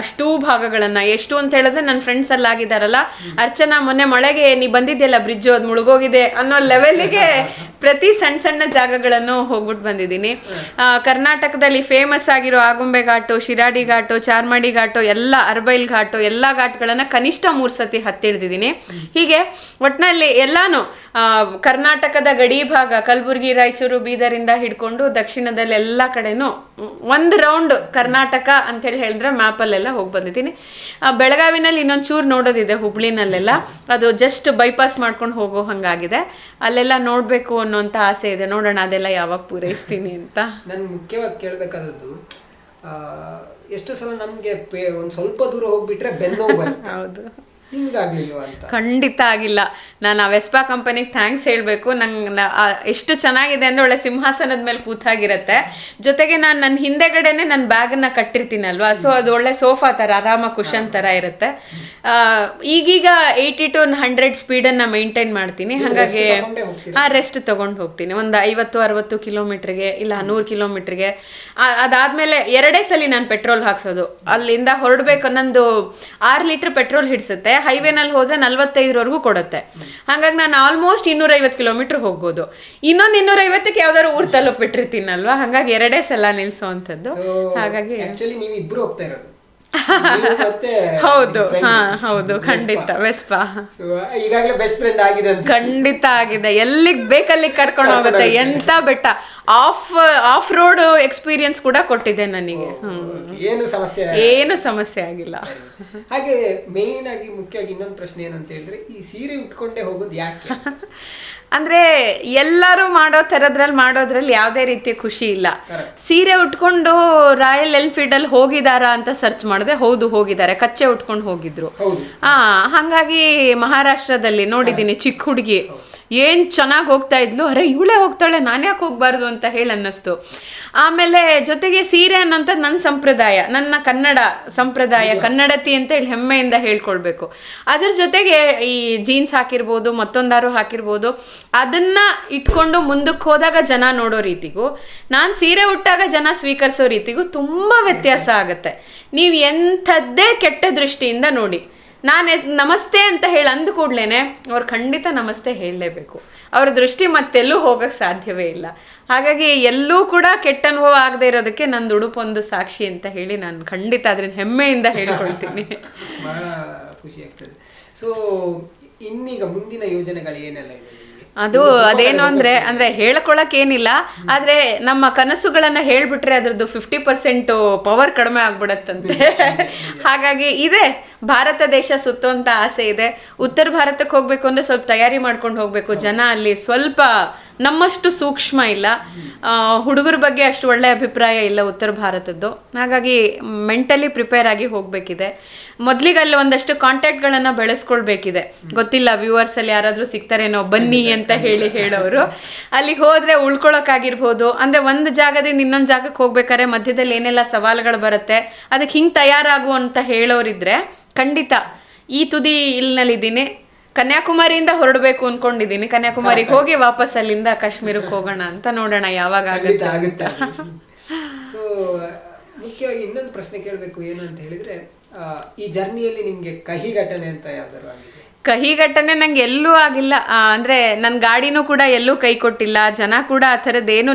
ಅಷ್ಟೂ ಭಾಗಗಳನ್ನು. ಎಷ್ಟು ಅಂತ ಹೇಳಿದ್ರೆ ನನ್ನ ಫ್ರೆಂಡ್ಸ್ ಎಲ್ಲ ಆಗಿದಾರಲ್ಲ ಅರ್ಚನಾ ಮೊನ್ನೆ ಮಳೆಗೆ ನೀ ಬಂದಿದ್ಯಲ್ಲ ಬ್ರಿಡ್ಜ್ ಅದು ಮುಳುಗೋಗಿದೆ ಅನ್ನೋ ಲೆವೆಲ್ಗೆ ಪ್ರತಿ ಸಣ್ಣ ಸಣ್ಣ ಜಾಗಗಳನ್ನು ಹೋಗ್ಬಿಟ್ಟು ಬಂದಿದ್ದೀನಿ. ಕರ್ನಾಟಕದಲ್ಲಿ ಫೇಮಸ್ ಆಗಿರೋ ಆಗುಂಬೆ ಘಾಟು, ಶಿರಾಡಿ ಘಾಟು, ಚಾರ್ಮಾಡಿ ಘಾಟು, ಎಲ್ಲ ಅರ್ಬೈಲ್ ಘಾಟು, ಎಲ್ಲ ಘಾಟ್ಗಳನ್ನು ಕನಿಷ್ಠ ಮೂರು ಸತಿ ಹತ್ತಿಡ್ದಿದ್ದೀನಿ. ಹೀಗೆ ಒಟ್ಟಿನಲ್ಲಿ ಎಲ್ಲಾನು ಕರ್ನಾಟಕದ ಗಡಿ ಭಾಗ ಕಲಬುರಗಿ ರಾಯಚೂರು ಬೀದರಿಂದ ಹಿಡ್ಕೊಂಡು ದಕ್ಷಿಣದಲ್ಲಿ ಎಲ್ಲ ಕಡೆನೂ ಒಂದು ರೌಂಡ್ ಕರ್ನಾಟಕ ಅಂತೇಳಿ ಹೇಳಿದ್ರೆ ಮ್ಯಾಪಲ್ಲೆಲ್ಲ ಹೋಗಿ ಬಂದಿದ್ದೀನಿ. ಬೆಳಗಾವಿನಲ್ಲಿ ಇನ್ನೊಂದು ಚೂರು ನೋಡೋದಿದೆ ಹುಬ್ಳಿನಲ್ಲೆಲ್ಲ. ಅದು ಜಸ್ಟ್ ಬೈಪಾಸ್ ಮಾಡ್ಕೊಂಡು ಹೋಗೋ ಹಂಗಾಗಿದೆ. ಅಲ್ಲೆಲ್ಲ ನೋಡಬೇಕು ಅನ್ನೋಂಥ ಆಸೆ ಇದೆ. ನೋಡೋಣ ಅದೆಲ್ಲ ಯಾವಾಗ ಪೂರೈಸ್ತೀನಿ ಅಂತ. ನಾನು ಮುಖ್ಯವಾಗಿ ಕೇಳಬೇಕಾದದ್ದು ಎಷ್ಟು ಸಲ ನಮಗೆ ಒಂದು ಸ್ವಲ್ಪ ದೂರ ಹೋಗ್ಬಿಟ್ರೆ ಬೆನ್ನೋವು ಬರುತ್ತೆ. ಹೌದು. ಖಂಡಿತ ಆಗಿಲ್ಲ. ನಾನು ಆ ವೆಸ್ಪಾ ಕಂಪನಿಗೆ ಥ್ಯಾಂಕ್ಸ್ ಹೇಳಬೇಕು. ನಂಗೆ ಎಷ್ಟು ಚೆನ್ನಾಗಿದೆ ಅಂದರೆ ಒಳ್ಳೆ ಸಿಂಹಾಸನದ ಮೇಲೆ ಕೂತಾಗಿರತ್ತೆ. ಜೊತೆಗೆ ನಾನು ನನ್ನ ಹಿಂದೆಗಡೆನೆ ನನ್ನ ಬ್ಯಾಗನ್ನ ಕಟ್ಟಿರ್ತೀನಲ್ವಾ? ಸೊ ಅದು ಒಳ್ಳೆ ಸೋಫಾ ಥರ ಆರಾಮ ಕುಶನ್ ಥರ ಇರುತ್ತೆ. ಈಗೀಗ ಏಯ್ಟಿ ಟು ಹಂಡ್ರೆಡ್ ಸ್ಪೀಡನ್ನು ಮೇಂಟೈನ್ ಮಾಡ್ತೀನಿ. ಹಾಗಾಗಿ ಆ ರೆಸ್ಟ್ ತೊಗೊಂಡು ಹೋಗ್ತೀನಿ. ಒಂದು ಐವತ್ತು ಅರವತ್ತು ಕಿಲೋಮೀಟ್ರಿಗೆ ಇಲ್ಲ ನೂರು ಕಿಲೋಮೀಟ್ರಿಗೆ. ಅದಾದಮೇಲೆ ಎರಡೇ ಸಲ ನಾನು ಪೆಟ್ರೋಲ್ ಹಾಕ್ಸೋದು. ಅಲ್ಲಿಂದ ಹೊರಡಬೇಕು ನಂದು ಆರು ಲೀಟರ್ ಪೆಟ್ರೋಲ್ ಹಿಡಿಸುತ್ತೆ. ಹೈವೇನಲ್ಲಿ ಹೋದ್ರೆ ನಲ್ವತ್ತೈದರವರೆಗೂ ಕೊಡುತ್ತೆ. ಹಾಗಾಗಿ ನಾನು ಆಲ್ಮೋಸ್ಟ್ ಇನ್ನೂರೈವತ್ತು ಕಿಲೋಮೀಟರ್ ಹೋಗ್ಬೋದು. ಇನ್ನೊಂದು ಇನ್ನೂರೈವತ್ತಕ್ಕೆ ಯಾವ್ದಾದ್ರು ಊರ್ ತಲುಪಿಟ್ಟಿರ್ತೀನಲ್ವಾ ಹಾಗಾಗಿ ಎರಡೇ ಸಲ ನಿಲ್ಸೋವಂಥದ್ದು ಹಾಗಾಗಿ ನೀವು ಇಬ್ರು ಹೋಗ್ತಾ ಇರೋದು. [LAUGHS] ಹೌದು. ಹಾ ಹೌದು. ಖಂಡಿತ ವೆಸ್ಪಾ ಈಗಾಗಲೇ ಬೆಸ್ಟ್ ಫ್ರೆಂಡ್ ಆಗಿದೆ ಖಂಡಿತ ಆಗಿದೆ. ಎಲ್ಲಿಗ್ ಬೇಕಲ್ಲಿ ಕರ್ಕೊಂಡು ಹೋಗುತ್ತೆ. ಎಂತ ಬೆಟ್ಟ? ಆಫ್ ಆಫ್ ರೋಡ್ ಎಕ್ಸ್ಪೀರಿಯನ್ಸ್ ಕೂಡ ಕೊಟ್ಟಿದೆ ನನಗೆ. ಏನು ಸಮಸ್ಯೆ? ಏನು ಸಮಸ್ಯೆ ಆಗಿಲ್ಲ. ಹಾಗೆ ಮೇನ್ ಆಗಿ ಮುಖ್ಯವಾಗಿ ಇನ್ನೊಂದು ಪ್ರಶ್ನೆ ಏನಂತ ಹೇಳಿದ್ರೆ ಈ ಸೀರೆ ಉಟ್ಕೊಂಡೇ ಹೋಗೋದು ಯಾಕೆ? [LAUGHS] ಅಂದ್ರೆ ಎಲ್ಲರೂ ಮಾಡೋ ಥರದ್ರಲ್ಲಿ ಮಾಡೋದ್ರಲ್ಲಿ ಯಾವುದೇ ರೀತಿಯ ಖುಷಿ ಇಲ್ಲ. ಸೀರೆ ಉಟ್ಕೊಂಡು ರಾಯಲ್ ಎನ್ಫೀಲ್ಡಲ್ಲಿ ಅಲ್ಲಿ ಹೋಗಿದಾರಾ ಅಂತ ಸರ್ಚ್ ಮಾಡಿದೆ ಹೌದು ಹೋಗಿದ್ದಾರೆ ಕಚ್ಚೆ ಉಟ್ಕೊಂಡು ಹೋಗಿದ್ರು. ಆ ಹಾಗಾಗಿ ಮಹಾರಾಷ್ಟ್ರದಲ್ಲಿ ನೋಡಿದ್ದೀನಿ ಚಿಕ್ಕ ಹುಡುಗಿ. ಏನ್ ಚೆನ್ನಾಗಿ ಹೋಗ್ತಾ ಇದ್ಲು? ಅರೆ ಇವಳೇ ಹೋಗ್ತಾಳೆ ನಾನು ಯಾಕೆ ಹೋಗ್ಬಾರ್ದು ಅಂತ ಹೇಳಿ ಅನ್ನಿಸ್ತು. ಆಮೇಲೆ ಜೊತೆಗೆ ಸೀರೆ ಅನ್ನೋಂಥದ್ದು ನನ್ನ ಸಂಪ್ರದಾಯ ನನ್ನ ಕನ್ನಡ ಸಂಪ್ರದಾಯ ಕನ್ನಡತಿ ಅಂತ ಹೇಳಿ ಹೆಮ್ಮೆಯಿಂದ ಹೇಳ್ಕೊಳ್ಬೇಕು. ಅದ್ರ ಜೊತೆಗೆ ಈ ಜೀನ್ಸ್ ಹಾಕಿರ್ಬೋದು ಮತ್ತೊಂದಾರು ಹಾಕಿರ್ಬೋದು ಅದನ್ನ ಇಟ್ಕೊಂಡು ಮುಂದಕ್ಕೆ ಹೋದಾಗ ಜನ ನೋಡೋ ರೀತಿಗೂ ನಾನು ಸೀರೆ ಉಟ್ಟಾಗ ಜನ ಸ್ವೀಕರಿಸೋ ರೀತಿಗೂ ತುಂಬ ವ್ಯತ್ಯಾಸ ಆಗುತ್ತೆ. ನೀವು ಎಂಥದ್ದೇ ಕೆಟ್ಟ ದೃಷ್ಟಿಯಿಂದ ನೋಡಿ. ನಾನು ನಮಸ್ತೆ ಅಂತ ಹೇಳಿ ಅಂದ ಕೂಡ್ಲೇನೆ ಅವ್ರು ಖಂಡಿತ ನಮಸ್ತೆ ಹೇಳಲೇಬೇಕು. ಅವ್ರ ದೃಷ್ಟಿ ಮತ್ತೆಲ್ಲೂ ಹೋಗಕ್ಕೆ ಸಾಧ್ಯವೇ ಇಲ್ಲ. ಹಾಗಾಗಿ ಎಲ್ಲೂ ಕೂಡ ಕೆಟ್ಟ ಅನುಭವ ಆಗದೆ ಇರೋದಕ್ಕೆ ನಂದು ಉಡುಪೊಂದು ಸಾಕ್ಷಿ ಅಂತ ಹೇಳಿ ನಾನು ಖಂಡಿತ ಅದರಿಂದ ಹೆಮ್ಮೆಯಿಂದ ಹೇಳ್ಕೊಳ್ತೀನಿ. [LAUGHS] ಬಹಳ ಖುಷಿ ಆಗ್ತದೆ. ಸೊ ಇನ್ನೀಗ ಮುಂದಿನ ಯೋಜನೆಗಳು ಏನೆಲ್ಲ ಇದೆ? ಅದು ಅದೇನು ಅಂದ್ರೆ ಅಂದ್ರೆ ಹೇಳ್ಕೊಳಕ್ ಏನಿಲ್ಲ ಆದ್ರೆ ನಮ್ಮ ಕನಸುಗಳನ್ನ ಹೇಳ್ಬಿಟ್ರೆ ಅದ್ರದ್ದು ಫಿಫ್ಟಿ ಪರ್ಸೆಂಟ್ ಪವರ್ ಕಡಿಮೆ ಆಗ್ಬಿಡತ್ತಂತೆ. ಹಾಗಾಗಿ ಇದೆ ಭಾರತ ದೇಶ ಸುತ್ತುವಂತ ಆಸೆ ಇದೆ. ಉತ್ತರ ಭಾರತಕ್ಕೆ ಹೋಗ್ಬೇಕು ಅಂದ್ರೆ ಸ್ವಲ್ಪ ತಯಾರಿ ಮಾಡ್ಕೊಂಡು ಹೋಗ್ಬೇಕು. ಜನ ಅಲ್ಲಿ ಸ್ವಲ್ಪ ನಮ್ಮಷ್ಟು ಸೂಕ್ಷ್ಮ ಇಲ್ಲ. ಹುಡುಗರ ಬಗ್ಗೆ ಅಷ್ಟು ಒಳ್ಳೆ ಅಭಿಪ್ರಾಯ ಇಲ್ಲ ಉತ್ತರ ಭಾರತದ್ದು. ಹಾಗಾಗಿ ಮೆಂಟಲಿ ಪ್ರಿಪೇರ್ ಆಗಿ ಹೋಗಬೇಕಿದೆ. ಮೊದಲಿಗೆ ಅಲ್ಲಿ ಒಂದಷ್ಟು ಕಾಂಟ್ಯಾಕ್ಟ್ಗಳನ್ನು ಬೆಳೆಸ್ಕೊಳ್ಬೇಕಿದೆ. ಗೊತ್ತಿಲ್ಲ ವ್ಯೂವರ್ಸಲ್ಲಿ ಅಲ್ಲಿ ಯಾರಾದ್ರೂ ಸಿಗ್ತಾರೇನೋ ಬನ್ನಿ ಅಂತ ಹೇಳಿ ಹೇಳೋರು. ಅಲ್ಲಿಗೆ ಹೋದ್ರೆ ಉಳ್ಕೊಳ್ಳೋಕ್ಕಾಗಿರ್ಬೋದು ಅಂದ್ರೆ ಒಂದು ಜಾಗದಿಂದ ಇನ್ನೊಂದು ಜಾಗಕ್ಕೆ ಹೋಗ್ಬೇಕಾದ್ರೆ ಮಧ್ಯದಲ್ಲಿ ಏನೆಲ್ಲ ಸವಾಲುಗಳು ಬರುತ್ತೆ ಅದಕ್ಕೆ ಹಿಂಗೆ ತಯಾರಾಗು ಅಂತ ಹೇಳೋರಿದ್ರೆ ಖಂಡಿತ ಈ ತುದಿ ಇಲ್ನಲ್ಲಿದ್ದೀನಿ. ಕನ್ಯಾಕುಮಾರಿಯಿಂದ ಹೊರಡಬೇಕು ಅನ್ಕೊಂಡಿದ್ದೀನಿ. ಕನ್ಯಾಕುಮಾರಿಗೆ ಹೋಗಿ ವಾಪಸ್ ಅಲ್ಲಿಂದ ಕಾಶ್ಮೀರಕ್ಕೆ ಹೋಗೋಣ ಅಂತ ನೋಡೋಣ ಯಾವಾಗ ಆಗುತ್ತೆ ಆಗುತ್ತೆ ಸೊ [LAUGHS] ಮುಖ್ಯವಾಗಿ ಇನ್ನೊಂದು ಪ್ರಶ್ನೆ ಕೇಳಬೇಕು ಏನು ಅಂತ ಹೇಳಿದ್ರೆ ಈ ಜರ್ನಿಯಲ್ಲಿ ನಿಮಗೆ ಕಹಿ ಘಟನೆ ಅಂತ ಯಾವ್ದಾದ್ರು ಆಗಿದೆ ಕಹಿ ಘಟನೆ ನಂಗೆ ಎಲ್ಲೂ ಆಗಿಲ್ಲ. ಅಂದರೆ ನನ್ನ ಗಾಡಿನೂ ಕೂಡ ಎಲ್ಲೂ ಕೈ ಕೊಟ್ಟಿಲ್ಲ. ಜನ ಕೂಡ ಆ ಥರದ್ದೇನು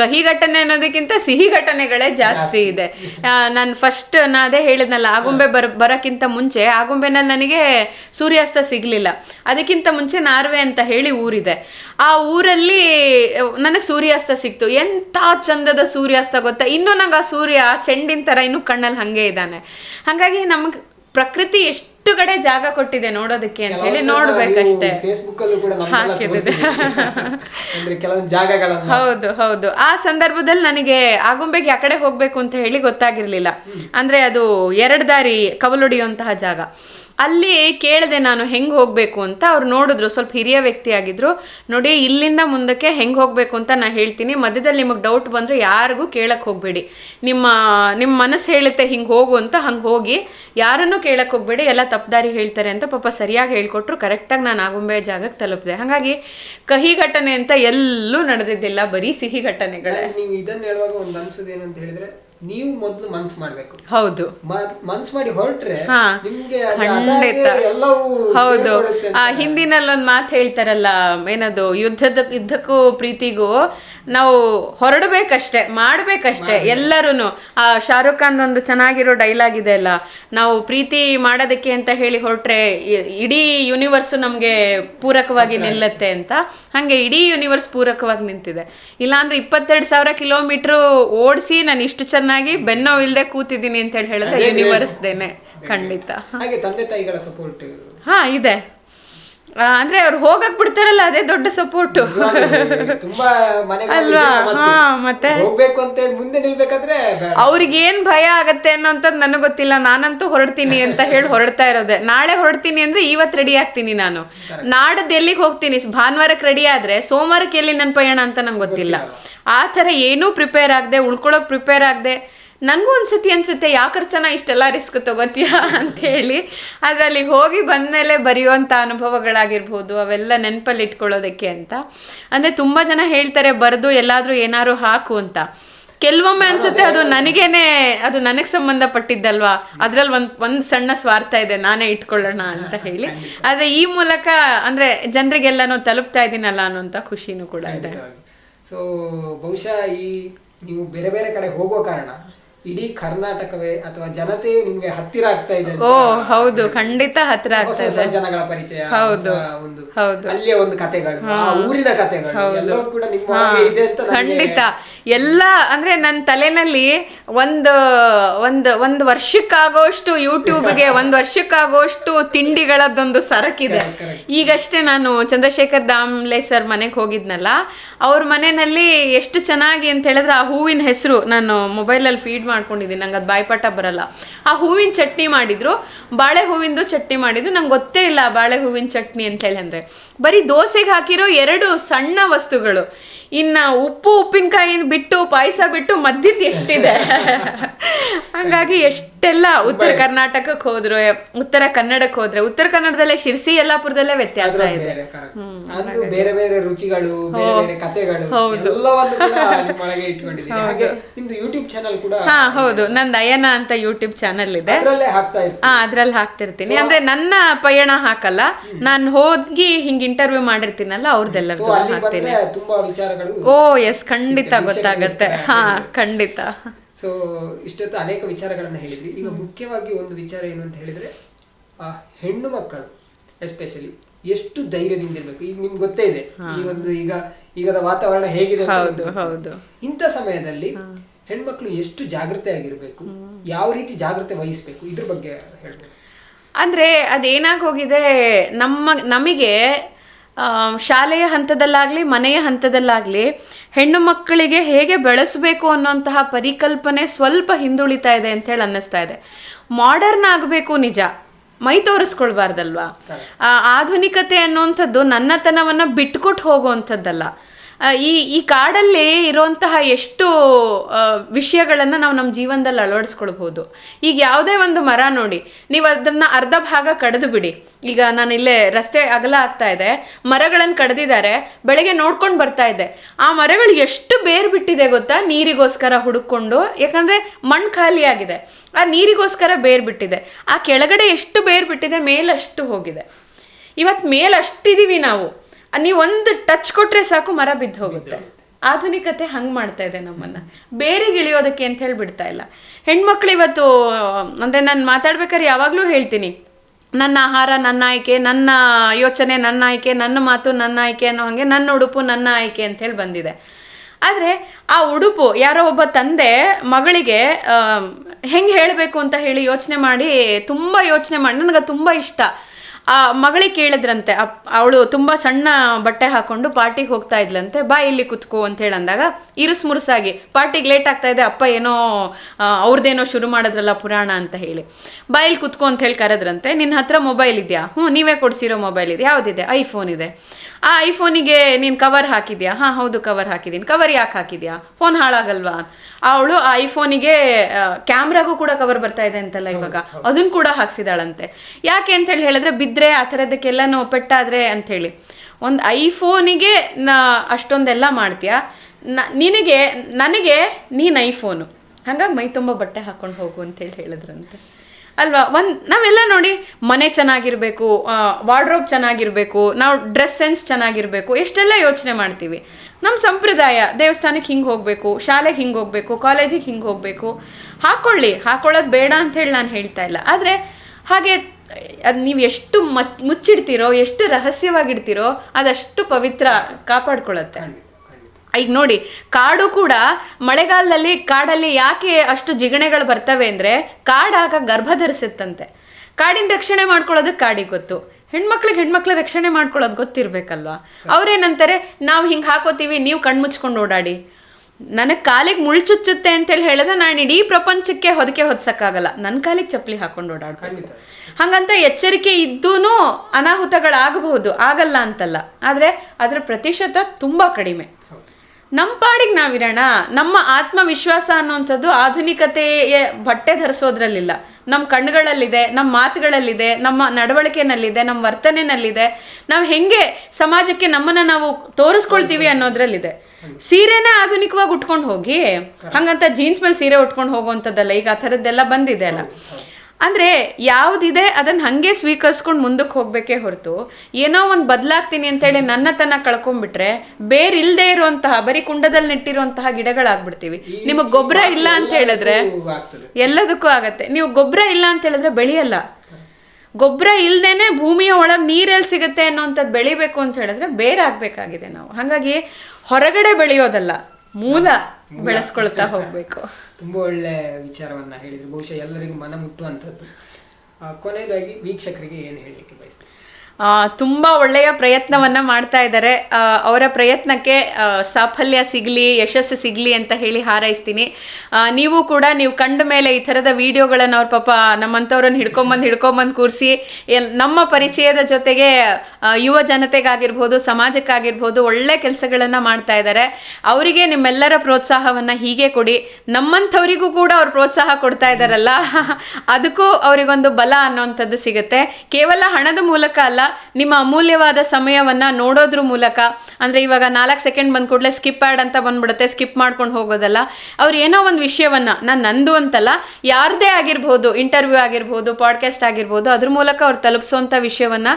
ಕಹಿ ಘಟನೆ ಅನ್ನೋದಕ್ಕಿಂತ ಸಿಹಿ ಘಟನೆಗಳೇ ಜಾಸ್ತಿ ಇದೆ. ನಾನು ಫಸ್ಟ್ ನಾ ಅದೇ ಹೇಳಿದ್ನಲ್ಲ ಆಗುಂಬೆ ಬರ್ ಬರೋಕ್ಕಿಂತ ಮುಂಚೆ ಆಗುಂಬೆನ ನನಗೆ ಸೂರ್ಯಾಸ್ತ ಸಿಗ್ಲಿಲ್ಲ. ಅದಕ್ಕಿಂತ ಮುಂಚೆ ನಾರ್ವೆ ಅಂತ ಹೇಳಿ ಊರಿದೆ. ಆ ಊರಲ್ಲಿ ನನಗೆ ಸೂರ್ಯಾಸ್ತ ಸಿಕ್ತು. ಎಂಥ ಚಂದದ ಸೂರ್ಯಾಸ್ತ ಗೊತ್ತಾ? ಇನ್ನೂ ನಂಗೆ ಆ ಸೂರ್ಯ ಚೆಂಡಿನ ಥರ ಇನ್ನೂ ಕಣ್ಣಲ್ಲಿ ಹಂಗೆ ಇದ್ದಾನೆ. ಹಾಗಾಗಿ ನಮ್ಗೆ ಪ್ರಕೃತಿ ಎಷ್ಟು ಕಡೆ ಜಾಗ ಕೊಟ್ಟಿದೆ ನೋಡೋದಕ್ಕೆ ಅಂತ ಹೇಳಿ ನೋಡ್ಬೇಕಷ್ಟೇ ಫೇಸ್ಬುಕ್ ಅಲ್ಲೂ ಕೂಡ. ಅಂದ್ರೆ ಕೆಲವೊಂದು ಜಾಗಗಳನ್ನ. ಹೌದು ಹೌದು. ಆ ಸಂದರ್ಭದಲ್ಲಿ ನನಗೆ ಆಗುಂಬೆಗೆ ಆ ಕಡೆ ಹೋಗ್ಬೇಕು ಅಂತ ಹೇಳಿ ಗೊತ್ತಾಗಿರ್ಲಿಲ್ಲ. ಅಂದ್ರೆ ಅದು ಎರಡು ದಾರಿ ಕವಲೊಡಿಯುವಂತಹ ಜಾಗ. ಅಲ್ಲಿ ಕೇಳಿದೆ ನಾನು ಹೆಂಗೆ ಹೋಗಬೇಕು ಅಂತ ಅವ್ರು ನೋಡಿದ್ರು. ಸ್ವಲ್ಪ ಹಿರಿಯ ವ್ಯಕ್ತಿ ಆಗಿದ್ರು. ನೋಡಿ, ಇಲ್ಲಿಂದ ಮುಂದಕ್ಕೆ ಹೆಂಗೆ ಹೋಗಬೇಕು ಅಂತ ನಾನು ಹೇಳ್ತೀನಿ. ಮಧ್ಯದಲ್ಲಿ ನಿಮಗೆ ಡೌಟ್ ಬಂದ್ರೆ ಯಾರಿಗೂ ಕೇಳಕ್ಕೆ ಹೋಗಬೇಡಿ. ನಿಮ್ಮ ನಿಮ್ಮ ಮನಸ್ಸು ಹೇಳುತ್ತೆ ಹಿಂಗೆ ಹೋಗು ಅಂತ ಹಂಗೆ ಹೋಗಿ. ಯಾರನ್ನೂ ಕೇಳಕ್ಕೆ ಹೋಗಬೇಡಿ. ಎಲ್ಲ ತಪ್ಪದಾರಿ ಹೇಳ್ತಾರೆ ಅಂತ ಪಾಪ ಸರಿಯಾಗಿ ಹೇಳ್ಕೊಟ್ರು. ಕರೆಕ್ಟಾಗಿ ನಾನು ಆಗುಂಬೆ ಜಾಗಕ್ಕೆ ತಲುಪಿದೆ. ಹಾಗಾಗಿ ಕಹಿ ಘಟನೆ ಅಂತ ಎಲ್ಲೂ ನಡೆದಿದ್ದಿಲ್ಲ. ಬರೀ ಸಿಹಿ ಘಟನೆಗಳೇ. ನೀವು ಇದನ್ನು ಹೇಳುವಾಗ ಒಂದು ಅನಿಸೋದೇನಂತ ಅಂತ ಹೇಳಿದ್ರೆ ನೀವು ಮೊದಲು ಮನ್ಸ್ ಮಾಡ್ಬೇಕು. ಹೌದು. ಮನ್ಸ್ ಮಾಡಿ ಹೊರಟ್ರೆ ನಿಮ್ಗೆ ಎಲ್ಲವೂ ಹೌದು. ಹಿಂದಿನಲ್ಲಿ ಒಂದ್ ಮಾತು ಹೇಳ್ತಾರಲ್ಲ ಏನದು ಯುದ್ಧದ ಯುದ್ಧಕ್ಕೂ ಪ್ರೀತಿಗೂ ನಾವು ಹೊರಡಬೇಕಷ್ಟೇ ಮಾಡ್ಬೇಕಷ್ಟೇ ಎಲ್ಲರೂ ಆ ಶಾರುಖ್ ಖಾನ್ ಒಂದು ಚೆನ್ನಾಗಿರೋ ಡೈಲಾಗ್ ಇದೆ ಅಲ್ಲ ನಾವು ಪ್ರೀತಿ ಮಾಡೋದಕ್ಕೆ ಅಂತ ಹೇಳಿ ಹೊರಟ್ರೆ ಇಡೀ ಯೂನಿವರ್ಸ್ ನಮಗೆ ಪೂರಕವಾಗಿ ನಿಲ್ಲತ್ತೆ ಅಂತ. ಹಂಗೆ ಇಡೀ ಯೂನಿವರ್ಸ್ ಪೂರಕವಾಗಿ ನಿಂತಿದೆ. ಇಲ್ಲಾಂದ್ರೆ ಇಪ್ಪತ್ತೆರಡು ಸಾವಿರ ಕಿಲೋಮೀಟರ್ ಓಡಿಸಿ ನಾನು ಇಷ್ಟು ಚೆನ್ನಾಗಿ ಬೆನ್ನೋ ಇಲ್ಲದೆ ಕೂತಿದ್ದೀನಿ ಅಂತ ಹೇಳಿ ಹೇಳಿದ್ರೆ ಯೂನಿವರ್ಸ್ದೇನೆ ಖಂಡಿತ. ಹಾಗೆ ತಂದೆ ತಾಯಿಗಳ ಸಪೋರ್ಟ್ ಹಾ ಇದೆ. ಅಂದ್ರೆ ಅವ್ರು ಹೋಗಕ್ ಬಿಡ್ತಾರಲ್ಲ ಅದೇ ದೊಡ್ಡ ಸಪೋರ್ಟ್ [LAUGHS] ತುಂಬಾ ಅಲ್ವಾ? ಹಾ, ಮತ್ತೆ? ಹೋಗ್ಬೇಕು ಅಂತೇಳಿ ಮುಂದೆ ನಿಲ್ಬೇಕಾದ್ರೆ ಬೇಡ. ಅವ್ರಿಗೆ ಏನ್ ಭಯ ಆಗತ್ತೆ ಅನ್ನೋಂಥದ್ದು ನನಗೆ ಗೊತ್ತಿಲ್ಲ. ನಾನಂತೂ ಹೊರಡ್ತೀನಿ ಅಂತ ಹೇಳಿ ಹೊರಡ್ತಾ ಇರೋದೆ. ನಾಳೆ ಹೊರಡ್ತೀನಿ ಅಂದ್ರೆ ಇವತ್ ರೆಡಿ ಆಗ್ತೀನಿ ನಾನು. ನಾಡದ್ ಎಲ್ಲಿಗೆ ಹೋಗ್ತೀನಿ. ಭಾನುವಾರಕ್ಕೆ ರೆಡಿ ಆದ್ರೆ ಸೋಮವಾರಕ್ಕೆ ಎಲ್ಲಿ ನನ್ನ ಪಯಣ ಅಂತ ನಂಗೆ ಗೊತ್ತಿಲ್ಲ. ಆ ತರ ಏನೂ ಪ್ರಿಪೇರ್ ಆಗದೆ ಉಳ್ಕೊಳಕ್ ಪ್ರಿಪೇರ್ ಆಗದೆ ನನಗೂ ಒಂದ್ಸತಿ ಅನ್ಸುತ್ತೆ ಯಾಕರ್ ಖರ್ಚನ ಇಷ್ಟೆಲ್ಲ ರಿಸ್ಕ್ ತಗೋತೀಯಾ ಅಂತ ಹೇಳಿ ಹೋಗಿ ಅಲ್ಲಿಗೆ ಹೋಗಿ ಬಂದಮೇಲೆ ಬರೆಯುವಂಥ ಅನುಭವಗಳಾಗಿರ್ಬೋದು ಅವೆಲ್ಲ ನೆನಪಲ್ಲಿ ಇಟ್ಕೊಳ್ಳೋದಕ್ಕೆ ಅಂತ. ಅಂದರೆ ತುಂಬ ಜನ ಹೇಳ್ತಾರೆ ಬರೆದು ಎಲ್ಲಾದರೂ ಏನಾದರೂ ಹಾಕು ಅಂತ. ಕೆಲವೊಮ್ಮೆ ಅನ್ಸುತ್ತೆ ಅದು ನನಗೇನೆ ಅದು ನನಗೆ ಸಂಬಂಧಪಟ್ಟಿದ್ದಲ್ವಾ? ಅದ್ರಲ್ಲಿ ಒಂದು ಒಂದು ಸಣ್ಣ ಸ್ವಾರ್ಥ ಇದೆ ನಾನೇ ಇಟ್ಕೊಳ್ಳೋಣ ಅಂತ ಹೇಳಿ. ಆದ್ರೆ ಈ ಮೂಲಕ ಅಂದ್ರೆ ಜನರಿಗೆಲ್ಲನೂ ತಲುಪ್ತಾ ಇದ್ದೀನಲ್ಲ ಅನ್ನೋಂಥ ಖುಷಿನೂ ಕೂಡ ಇದೆ. ಸೊ ಬಹುಶಃ ಈ ನೀವು ಬೇರೆ ಬೇರೆ ಕಡೆ ಹೋಗೋ ಕಾರಣ ಇಡೀ ಕರ್ನಾಟಕವೇ ಅಥವಾ ಜನತೆ ನಿಮ್ಗೆ ಹತ್ತಿರ ಆಗ್ತಾ ಇದೆ ಓ ಹೌದು. ಖಂಡಿತ ಹತ್ತಿರ ಆಗ್ತಾ ಇದೆ. ಜನಗಳ ಪರಿಚಯ ಹೌದು. ಒಂದು. ಅಲ್ಲಿಯ ಒಂದು ಕತೆಗಳು ಆ ಊರಿನ ಕತೆಗಳು ಎಲ್ಲವೂ ಕೂಡ ನಿಮ್ಮ ಇದೆ ಅಂತ ಖಂಡಿತ. ಎಲ್ಲ ಅಂದ್ರೆ ನನ್ನ ತಲೆನಲ್ಲಿ ಒಂದು ಒಂದು ಒಂದು ವರ್ಷಕ್ಕಾಗೋಷ್ಟು ಯೂಟ್ಯೂಬ್ಗೆ [LAUGHS] ಒಂದು ವರ್ಷಕ್ಕಾಗೋಷ್ಟು ತಿಂಡಿಗಳದ್ದೊಂದು ಸರಕಿದೆ. ಈಗಷ್ಟೇ ನಾನು ಚಂದ್ರಶೇಖರ್ ದಾಮ್ಲೆ ಸರ್ ಮನೆಗೆ ಹೋಗಿದ್ನಲ್ಲ ಅವ್ರ ಮನೆಯಲ್ಲಿ ಎಷ್ಟು ಚೆನ್ನಾಗಿ ಅಂತ ಹೇಳಿದ್ರೆ ಆ ಹೂವಿನ ಹೆಸರು ನಾನು ಮೊಬೈಲಲ್ಲಿ ಫೀಡ್ ಮಾಡ್ಕೊಂಡಿದ್ದೀನಿ. ನಂಗೆ ಅದು ಬಾಯ್ಪಾಠ ಬರಲ್ಲ. ಆ ಹೂವಿನ ಚಟ್ನಿ ಮಾಡಿದ್ರು. ಬಾಳೆ ಹೂವಿಂದು ಚಟ್ನಿ ಮಾಡಿದ್ರು. ನಂಗೆ ಗೊತ್ತೇ ಇಲ್ಲ ಬಾಳೆ ಹೂವಿನ ಚಟ್ನಿ ಅಂತ ಹೇಳಿ ಅಂದ್ರೆ. ಬರೀ ದೋಸೆಗೆ ಹಾಕಿರೋ ಎರಡು ಸಣ್ಣ ವಸ್ತುಗಳು. ಇನ್ನ ಉಪ್ಪು ಉಪ್ಪಿನಕಾಯಿ ಬಿಟ್ಟು ಪಾಯಸ ಬಿಟ್ಟು ಮಧ್ಯದ ಎಷ್ಟಿದೆ? ಹಂಗಾಗಿ ಎಷ್ಟೆಲ್ಲ ಉತ್ತರ ಕರ್ನಾಟಕಕ್ಕೆ ಹೋದ್ರು ಉತ್ತರ ಕನ್ನಡಕ್ಕೆ ಹೋದ್ರೆ ಉತ್ತರ ಕನ್ನಡದಲ್ಲೇ ಶಿರ್ಸಿ ಯಲ್ಲಾಪುರದಲ್ಲೇ ವ್ಯತ್ಯಾಸ ಇದೆ. ಅದು ಬೇರೆ ಬೇರೆ ರುಚಿಗಳು ಬೇರೆ ಬೇರೆ ಕಥೆಗಳು ಎಲ್ಲವನ್ನು ಕೂಡ ನಿಮ್ಮೊಳಗೆ ಇಟ್ಕೊಂಡಿದ್ದೀರಿ. ಹಾಗೆ ನಿಮ್ದು ಯೂಟ್ಯೂಬ್ ಚಾನಲ್ ಕೂಡ ಹಾ ಹೌದು. ನಂದು ಅಯನ ಅಂತ ಯೂಟ್ಯೂಬ್ ಚಾನಲ್ ಇದೆ. ಅದರಲ್ಲೇ ಹಾಕ್ತಾ ಹಾ ಅದ್ರಲ್ಲಿ ಹಾಕ್ತಿರ್ತೀನಿ. ಅಂದ್ರೆ ನನ್ನ ಪಯಣ ಹಾಕಲ್ಲ. ನಾನು ಹೋಗಿ ಹಿಂಗ್ ಇಂಟರ್ವ್ಯೂ ಮಾಡಿರ್ತೀನಲ್ಲ ಅವ್ರದ್ದೆಲ್ಲ ಹಾಕ್ತೀನಿ. ತುಂಬಾ ವಿಚಾರಗಳು ಓ ಎಸ್ ಖಂಡಿತ ಗೊತ್ತಾಗತ್ತೆ. ಹಾ ಖಂಡಿತ. ಸೊ ಇಷ್ಟೊತ್ತು ಅನೇಕ ವಿಚಾರಗಳನ್ನ ಹೇಳಿದ್ರಿ. ಈಗ ಮುಖ್ಯವಾಗಿ ಒಂದು ವಿಚಾರ ಏನು ಅಂತ ಹೇಳಿದ್ರೆ ಆ ಹೆಣ್ಣು ಮಕ್ಕಳು ಎಸ್ಪೆಷಲಿ ಎಷ್ಟು ಧೈರ್ಯದಿಂದ ಇರ್ಬೇಕು. ಈಗ ನಿಮ್ಗೆ ಗೊತ್ತೇ ಇದೆ. ಈ ಒಂದು ಈಗ ಈಗದ ವಾತಾವರಣ ಹೇಗಿದೆ. ಇಂಥ ಸಮಯದಲ್ಲಿ ಹೆಣ್ಮಕ್ಳು ಎಷ್ಟು ಜಾಗೃತೆ ಆಗಿರ್ಬೇಕು ಯಾವ ರೀತಿ ಜಾಗೃತೆ ವಹಿಸ್ಬೇಕು ಇದ್ರ ಬಗ್ಗೆ ಹೇಳ್ಬೇಕು ಅಂದ್ರೆ ಅದೇನಾಗೋಗಿದೆ ನಮ್ಮ ನಮಗೆ ಶಾಲೆಯ ಹಂತದಲ್ಲಾಗ್ಲಿ ಮನೆಯ ಹಂತದಲ್ಲಾಗ್ಲಿ ಹೆಣ್ಣು ಮಕ್ಕಳಿಗೆ ಹೇಗೆ ಬೆಳೆಸಬೇಕು ಅನ್ನೋಂತಹ ಪರಿಕಲ್ಪನೆ ಸ್ವಲ್ಪ ಹಿಂದುಳಿತಾ ಇದೆ ಅಂತ ಹೇಳಿ ಅನ್ನಿಸ್ತಾ ಇದೆ. ಮಾಡರ್ನ್ ಆಗಬೇಕು ನಿಜ. ಮೈ ತೋರಿಸ್ಕೊಳ್ಬಾರ್ದಲ್ವಾ? ಆ, ಆಧುನಿಕತೆ ಅನ್ನುವಂಥದ್ದು ನನ್ನತನವನ್ನು ಬಿಟ್ಕೊಟ್ಟು ಹೋಗುವಂಥದ್ದಲ್ಲ. ಈ ಈ ಕಾಡಲ್ಲಿ ಇರುವಂತಹ ಎಷ್ಟು ವಿಷಯಗಳನ್ನು ನಾವು ನಮ್ಮ ಜೀವನದಲ್ಲಿ ಅಳವಡಿಸ್ಕೊಳ್ಬೋದು ಈಗ ಯಾವುದೇ ಒಂದು ಮರ ನೋಡಿ, ನೀವು ಅದನ್ನು ಅರ್ಧ ಭಾಗ ಕಡಿದು ಬಿಡಿ. ಈಗ ನಾನು ಇಲ್ಲೇ ರಸ್ತೆ ಅಗಲ ಆಗ್ತಾ ಇದೆ ಮರಗಳನ್ನು ಕಡ್ದಿದ್ದಾರೆ, ಬೆಳಗ್ಗೆ ನೋಡ್ಕೊಂಡು ಬರ್ತಾ ಇದೆ. ಆ ಮರಗಳು ಎಷ್ಟು ಬೇರ್ ಬಿಟ್ಟಿದೆ ಗೊತ್ತಾ? ನೀರಿಗೋಸ್ಕರ ಹುಡುಕೊಂಡು, ಯಾಕಂದ್ರೆ ಮಣ್ಣು ಖಾಲಿಯಾಗಿದೆ ಆ ನೀರಿಗೋಸ್ಕರ ಬೇರ್ ಬಿಟ್ಟಿದೆ. ಆ ಕೆಳಗಡೆ ಎಷ್ಟು ಬೇರ್ ಬಿಟ್ಟಿದೆ? ಮೇಲಷ್ಟು ಹೋಗಿದೆ. ಇವತ್ತು ಮೇಲಷ್ಟಿದ್ದೀವಿ ನಾವು. ನೀವು ಒಂದು ಟಚ್ ಕೊಟ್ರೆ ಸಾಕು ಮರ ಬಿದ್ದು ಹೋಗುತ್ತೆ. ಆಧುನಿಕತೆ ಹಂಗೆ ಮಾಡ್ತಾ ಇದೆ ನಮ್ಮನ್ನ. ಬೇರೆ ಇಳಿಯೋದಕ್ಕೆ ಅಂತ ಹೇಳಿ ಬಿಡ್ತಾ ಇಲ್ಲ. ಹೆಣ್ಮಕ್ಳು ಇವತ್ತು ಅಂದರೆ ನಾನು ಮಾತಾಡ್ಬೇಕಾದ್ರೆ ಯಾವಾಗಲೂ ಹೇಳ್ತೀನಿ ನನ್ನ ಆಹಾರ ನನ್ನ ಆಯ್ಕೆ ನನ್ನ ಯೋಚನೆ ನನ್ನ ಆಯ್ಕೆ ನನ್ನ ಮಾತು ನನ್ನ ಆಯ್ಕೆ ಅನ್ನೋ ಹಾಗೆ ನನ್ನ ಉಡುಪು ನನ್ನ ಆಯ್ಕೆ ಅಂತ ಹೇಳಿ ಬಂದಿದೆ. ಆದರೆ ಆ ಉಡುಪು ಯಾರೋ ಒಬ್ಬ ತಂದೆ ಮಗಳಿಗೆ ಹೆಂಗೆ ಹೇಳಬೇಕು ಅಂತ ಹೇಳಿ ಯೋಚನೆ ಮಾಡಿ ತುಂಬ ಯೋಚನೆ ಮಾಡಿ ನನಗೆ ತುಂಬ ಇಷ್ಟ. ಆ ಮಗಳಿಗೆ ಕೇಳಿದ್ರಂತೆ ಅವಳು ತುಂಬ ಸಣ್ಣ ಬಟ್ಟೆ ಹಾಕೊಂಡು ಪಾರ್ಟಿಗೆ ಹೋಗ್ತಾ ಇದ್ಲಂತೆ, ಬಾ ಇಲ್ಲಿ ಕುತ್ಕೋ ಅಂತ ಹೇಳಿ ಅಂದಾಗ ಇರುಸ್ ಮುರುಸಾಗಿ, ಪಾರ್ಟಿಗೆ ಲೇಟ್ ಆಗ್ತಾ ಇದೆ, ಅಪ್ಪ ಏನೋ ಅವ್ರದ್ದೇನೋ ಶುರು ಮಾಡಿದ್ರಲ್ಲ ಪುರಾಣ ಅಂತ ಹೇಳಿ. ಬಾ ಇಲ್ಲಿ ಕುತ್ಕೋ ಅಂತ ಹೇಳಿ ಕರೆದ್ರಂತೆ, ನಿನ್ನ ಹತ್ರ ಮೊಬೈಲ್ ಇದೆಯಾ? ಹ್ಞೂ, ನೀವೇ ಕೊಡ್ಸಿರೋ ಮೊಬೈಲ್ ಇದೆ ಯಾವುದಿದೆ? ಐಫೋನ್ ಇದೆ. ಆ ಐಫೋನಿಗೆ ನೀನು ಕವರ್ ಹಾಕಿದ್ಯಾ? ಹಾಂ ಹೌದು ಕವರ್ ಹಾಕಿದ್ದೀನಿ. ಕವರ್ ಯಾಕೆ ಹಾಕಿದ್ಯಾ? ಫೋನ್ ಹಾಳಾಗಲ್ವಾ? ಅವಳು ಆ ಐಫೋನಿಗೆ ಕ್ಯಾಮ್ರಾಗೂ ಕೂಡ ಕವರ್ ಬರ್ತಾ ಇದೆ ಅಂತಲ್ಲ ಇವಾಗ. ಅದನ್ನ ಕೂಡ ಹಾಕ್ಸಿದಾಳಂತೆ. ಯಾಕೆ ಅಂತ ಹೇಳಿ ಹೇಳಿದ್ರೆ ಬಿದ್ದರೆ ಆ ಥರದಕ್ಕೆಲ್ಲನೂ ಪೆಟ್ಟಾದ್ರೆ ಅಂಥೇಳಿ ಒಂದು ಐಫೋನಿಗೆ ನಾ ಅಷ್ಟೊಂದೆಲ್ಲ ಮಾಡ್ತೀಯಾ? ನ ನಿನಗೆ ನನಗೆ ನೀನು ಐಫೋನು ಹಂಗಾಗಿ ಮೈ ತುಂಬ ಬಟ್ಟೆ ಹಾಕೊಂಡು ಹೋಗು ಅಂತೇಳಿ ಹೇಳಿದ್ರಂತೆ. ಅಲ್ವಾ? ಒಂದು, ನಾವೆಲ್ಲ ನೋಡಿ ಮನೆ ಚೆನ್ನಾಗಿರಬೇಕು ವಾರ್ಡ್ರೋಬ್ ಚೆನ್ನಾಗಿರಬೇಕು, ನಾವು ಡ್ರೆಸ್ ಸೆನ್ಸ್ ಚೆನ್ನಾಗಿರಬೇಕು, ಎಷ್ಟೆಲ್ಲ ಯೋಚನೆ ಮಾಡ್ತೀವಿ. ನಮ್ಮ ಸಂಪ್ರದಾಯ ದೇವಸ್ಥಾನಕ್ಕೆ ಹಿಂಗೆ ಹೋಗಬೇಕು, ಶಾಲೆಗೆ ಹಿಂಗೆ ಹೋಗಬೇಕು, ಕಾಲೇಜಿಗೆ ಹಿಂಗೆ ಹೋಗಬೇಕು, ಹಾಕೊಳ್ಳಿ, ಹಾಕೊಳ್ಳೋದು ಬೇಡ ಅಂತ ಹೇಳಿ ನಾನು ಹೇಳ್ತಾ ಇಲ್ಲ. ಆದರೆ ಹಾಗೆ ಅದು ನೀವು ಎಷ್ಟು ಮತ್, ಮುಚ್ಚಿಡ್ತೀರೋ, ಎಷ್ಟು ರಹಸ್ಯವಾಗಿಡ್ತೀರೋ, ಅದಷ್ಟು ಪವಿತ್ರ ಕಾಪಾಡ್ಕೊಳ್ಳುತ್ತೆ ಈಗ ನೋಡಿ ಕಾಡು ಕೂಡ ಮಳೆಗಾಲದಲ್ಲಿ ಕಾಡಲ್ಲಿ ಯಾಕೆ ಅಷ್ಟು ಜಿಗಣೆಗಳು ಬರ್ತವೆ ಅಂದರೆ ಕಾಡಾಗ ಗರ್ಭ ಧರಿಸುತ್ತಂತೆ ಕಾಡಿನ ರಕ್ಷಣೆ ಮಾಡ್ಕೊಳ್ಳೋದಕ್ಕೆ ಕಾಡಿಗೆ ಗೊತ್ತು. ಹೆಣ್ಮಕ್ಳಿಗೆ ಹೆಣ್ಮಕ್ಳ ರಕ್ಷಣೆ ಮಾಡ್ಕೊಳ್ಳೋದು ಗೊತ್ತಿರ್ಬೇಕಲ್ವಾ? ಅವ್ರೇನಂತಾರೆ ನಾವು ಹಿಂಗೆ ಹಾಕೋತೀವಿ ನೀವು ಕಣ್ಮುಚ್ಕೊಂಡು ಓಡಾಡಿ. ನನಗೆ ಕಾಲಿಗೆ ಮುಳ್ಚುಚ್ಚುತ್ತೆ ಅಂತೇಳಿ ಹೇಳಿದ್ರೆ ನಾನು ಇಡೀ ಪ್ರಪಂಚಕ್ಕೆ ಹೊದಕೆ ಹೊದ್ಸಕ್ಕಾಗಲ್ಲ. ನನ್ನ ಕಾಲಿಗೆ ಚಪ್ಪಲಿ ಹಾಕೊಂಡು ಓಡಾಡ್ಕೊಂಡು ಹಾಗಂತ ಎಚ್ಚರಿಕೆ ಇದ್ದೂ ಅನಾಹುತಗಳಾಗಬಹುದು. ಆಗಲ್ಲ ಅಂತಲ್ಲ. ಆದರೆ ಅದರ ಪ್ರತಿಶತ ತುಂಬ ಕಡಿಮೆ. ನಮ್ಮ ಪಾಡಿಗೆ ನಾವಿರೋಣ. ನಮ್ಮ ಆತ್ಮವಿಶ್ವಾಸ ಅನ್ನುವಂಥದ್ದು ಆಧುನಿಕತೆಯ ಬಟ್ಟೆ ಧರಿಸೋದ್ರಲ್ಲಿಲ್ಲ. ನಮ್ಮ ಕಣ್ಗಳಲ್ಲಿದೆ ನಮ್ಮ ಮಾತುಗಳಲ್ಲಿದೆ ನಮ್ಮ ನಡವಳಿಕೆನಲ್ಲಿದೆ ನಮ್ಮ ವರ್ತನೆನಲ್ಲಿದೆ. ನಾವು ಹೆಂಗೆ ಸಮಾಜಕ್ಕೆ ನಮ್ಮನ್ನ ನಾವು ತೋರಿಸ್ಕೊಳ್ತೀವಿ ಅನ್ನೋದ್ರಲ್ಲಿದೆ. ಸೀರೆನ ಆಧುನಿಕವಾಗಿ ಉಟ್ಕೊಂಡು ಹೋಗಿ ಹಂಗಂತ ಜೀನ್ಸ್ ಮೇಲೆ ಸೀರೆ ಉಟ್ಕೊಂಡು ಹೋಗುವಂಥದ್ದಲ್ಲ ಈಗ ಆ ಥರದ್ದೆಲ್ಲ ಬಂದಿದೆ ಅಲ್ಲ. ಅಂದ್ರೆ ಯಾವುದಿದೆ ಅದನ್ನ ಹಾಗೆ ಸ್ವೀಕರಿಸ್ಕೊಂಡು ಮುಂದಕ್ಕೆ ಹೋಗಬೇಕೇ ಹೊರತು ಏನೋ ಒಂದು ಬದಲಾಗ್ತೀನಿ ಅಂತೇಳಿ ನನ್ನತನ ಕಳ್ಕೊಂಡ್ಬಿಟ್ರೆ ಬೇರೆ ಇಲ್ಲದೆ ಇರುವಂತಹ ಬರೀ ಕುಂಡದಲ್ಲಿ ನೆಟ್ಟಿರುವಂತಹ ಗಿಡಗಳಾಗ್ಬಿಡ್ತೀವಿ. ನಿಮಗೆ ಗೊಬ್ಬರ ಇಲ್ಲ ಅಂತ ಹೇಳಿದ್ರೆ ಎಲ್ಲದಕ್ಕೂ ಆಗತ್ತೆ. ನೀವು ಗೊಬ್ಬರ ಇಲ್ಲ ಅಂತ ಹೇಳಿದ್ರೆ ಬೆಳೆಯಲ್ಲ. ಗೊಬ್ಬರ ಇಲ್ಲದೇನೆ ಭೂಮಿಯ ಒಳಗೆ ನೀರೆಲ್ಲಿ ಸಿಗುತ್ತೆ ಅನ್ನೋಂಥದ್ದು ಬೆಳಿಬೇಕು ಅಂತ ಹೇಳಿದ್ರೆ ಬೇರೆ ಆಗಬೇಕಾಗಿದೆ ನಾವು. ಹಾಗಾಗಿ ಹೊರಗಡೆ ಬೆಳೆಯೋದಲ್ಲ ಮೂಲ. ಬೆಳೆಸ್ಕೊಳ್ತಾ [LAUGHS] ಹೋಗ್ಬೇಕು. ತುಂಬಾ ಒಳ್ಳೆ ವಿಚಾರವನ್ನ ಹೇಳಿದ್ರು. ಬಹುಶಃ ಎಲ್ಲರಿಗೂ ಮನ ಮುಟ್ಟುವಂಥದ್ದು. ಆ, ಕೊನೆಯದಾಗಿ ವೀಕ್ಷಕರಿಗೆ ಏನು ಹೇಳಲಿಕ್ಕೆ ಬಯಸ್ತೀನಿ ತುಂಬಾ ಒಳ್ಳೆಯ ಪ್ರಯತ್ನವನ್ನ ಮಾಡ್ತಾ ಇದ್ದಾರೆ. ಅವರ ಪ್ರಯತ್ನಕ್ಕೆ ಸಾಫಲ್ಯ ಸಿಗಲಿ, ಯಶಸ್ಸು ಸಿಗಲಿ ಅಂತ ಹೇಳಿ ಹಾರೈಸ್ತೀನಿ. ನೀವು ಕೂಡ ನೀವು ಕಂಡ ಮೇಲೆ ಈ ಥರದ ವಿಡಿಯೋಗಳನ್ನು ಅವ್ರ ಪಾಪ ನಮ್ಮಂಥವ್ರನ್ನ ಹಿಡ್ಕೊಂಬಂದು ಹಿಡ್ಕೊಂಬಂದು ಕೂರಿಸಿ ನಮ್ಮ ಪರಿಚಯದ ಜೊತೆಗೆ ಯುವ ಜನತೆಗಾಗಿರ್ಬೋದು, ಸಮಾಜಕ್ಕಾಗಿರ್ಬೋದು, ಒಳ್ಳೆ ಕೆಲಸಗಳನ್ನು ಮಾಡ್ತಾ ಇದ್ದಾರೆ. ಅವರಿಗೆ ನಿಮ್ಮೆಲ್ಲರ ಪ್ರೋತ್ಸಾಹವನ್ನು ಹೀಗೆ ಕೊಡಿ. ನಮ್ಮಂಥವರಿಗೂ ಕೂಡ ಅವ್ರು ಪ್ರೋತ್ಸಾಹ ಕೊಡ್ತಾ ಇದ್ದಾರಲ್ಲ? [LAUGHS] ಅದಕ್ಕೂ ಅವರಿಗೊಂದು ಬಲ ಅನ್ನೋವಂಥದ್ದು ಸಿಗುತ್ತೆ. ಕೇವಲ ಹಣದ ಮೂಲಕ ಅಲ್ಲ ನಿಮ್ಮ ಅಮೂಲ್ಯವಾದ ಸಮಯವನ್ನ ನೋಡೋದ್ರ ಮೂಲಕ, ಅಂದ್ರೆ ಇವಾಗ ನಾಲ್ಕು ಸೆಕೆಂಡ್ ಬಂದ ಕೂಡಲೇ ಸ್ಕಿಪ್ ಆ್ಯಡ್ ಅಂತ ಬಂದ್ಬಿಡುತ್ತೆ ಸ್ಕಿಪ್ ಮಾಡ್ಕೊಂಡು ಹೋಗೋದಲ್ಲ, ಅವ್ರು ಏನೋ ಒಂದು ವಿಷಯವನ್ನು, ನಾನು ನಂದು ಅಂತಲ್ಲ, ಯಾರದೇ ಆಗಿರ್ಬೋದು ಇಂಟರ್ವ್ಯೂ ಆಗಿರ್ಬೋದು ಪಾಡ್ಕಾಸ್ಟ್ ಆಗಿರ್ಬೋದು, ಅದ್ರ ಮೂಲಕ ಅವ್ರು ತಲುಪಿಸುವಂಥ ವಿಷಯವನ್ನ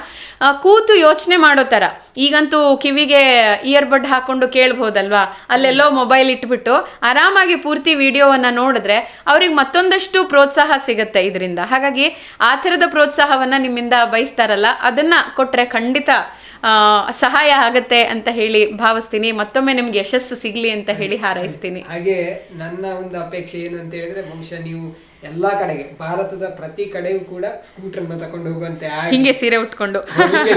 ಕೂತು ಯೋಚನೆ ಮಾಡೋ ಥರ. ಈಗಂತೂ ಕಿವಿಗೆ ಇಯರ್ ಬಡ್ ಹಾಕೊಂಡು ಕೇಳ್ಬೋದಲ್ವಾ? ಅಲ್ಲೆಲ್ಲೋ ಮೊಬೈಲ್ ಇಟ್ಬಿಟ್ಟು ಆರಾಮಾಗಿ ಪೂರ್ತಿ ವಿಡಿಯೋವನ್ನ ನೋಡಿದ್ರೆ ಅವ್ರಿಗೆ ಮತ್ತೊಂದಷ್ಟು ಪ್ರೋತ್ಸಾಹ ಸಿಗುತ್ತೆ ಇದರಿಂದ. ಹಾಗಾಗಿ ಆ ಥರದ ಪ್ರೋತ್ಸಾಹವನ್ನ ನಿಮ್ಮಿಂದ ಬಯಸ್ತಾರಲ್ಲ, ಅದನ್ನ ಕೊಟ್ರೆ ಖಂಡಿತ ಸಹಾಯ ಆಗತ್ತೆ ಅಂತ ಹೇಳಿ ಭಾವಿಸ್ತೀನಿ. ಮತ್ತೊಮ್ಮೆ ನಿಮ್ಗೆ ಯಶಸ್ಸು ಸಿಗ್ಲಿ ಅಂತ ಹೇಳಿ ಹಾರೈಸ್ತೀನಿ. ಹಾಗೆ ನನ್ನ ಒಂದು ಅಪೇಕ್ಷೆ ಏನು ಅಂತ ಹೇಳಿದ್ರೆ ಬಹುಶಃ ನೀವು ಎಲ್ಲಾ ಕಡೆಗೆ ಭಾರತದ ಪ್ರತಿ ಕಡೆಗೂ ಕೂಡ ಸ್ಕೂಟರ್ ಅನ್ನ ತಕೊಂಡು ಹೋಗುವಂತೆ. ಹಿಂಗೆ ಸೀರೆ ಉಟ್ಕೊಂಡು.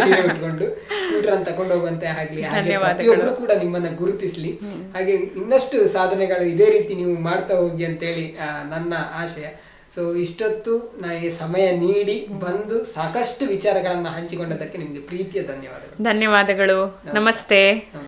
ಸೀರೆ ಉಟ್ಕೊಂಡು ಸ್ಕೂಟರ್ ಅನ್ನ ತಕೊಂಡು ಹೋಗುವಂತೆ ಆಗ್ಲಿ. ಹಾಗೆ ಪ್ರತಿಯೊಬ್ರು ಕೂಡ ನಿಮ್ಮನ್ನ ಗುರುತಿಸ್ಲಿ. ಹಾಗೆ ಇನ್ನಷ್ಟು ಸಾಧನೆಗಳು ಇದೇ ರೀತಿ ನೀವು ಮಾಡ್ತಾ ಹೋಗಿ ಅಂತೇಳಿ ಆ, ನನ್ನ ಆಶಯ. ಸೊ ಇಷ್ಟೊತ್ತು ನಾ ಈ ಸಮಯ ನೀಡಿ ಬಂದು ಸಾಕಷ್ಟು ವಿಚಾರಗಳನ್ನು ಹಂಚಿಕೊಂಡದಕ್ಕೆ ನಿಮಗೆ ಪ್ರೀತಿಯ ಧನ್ಯವಾದಗಳು. ಧನ್ಯವಾದಗಳು. ನಮಸ್ತೆ.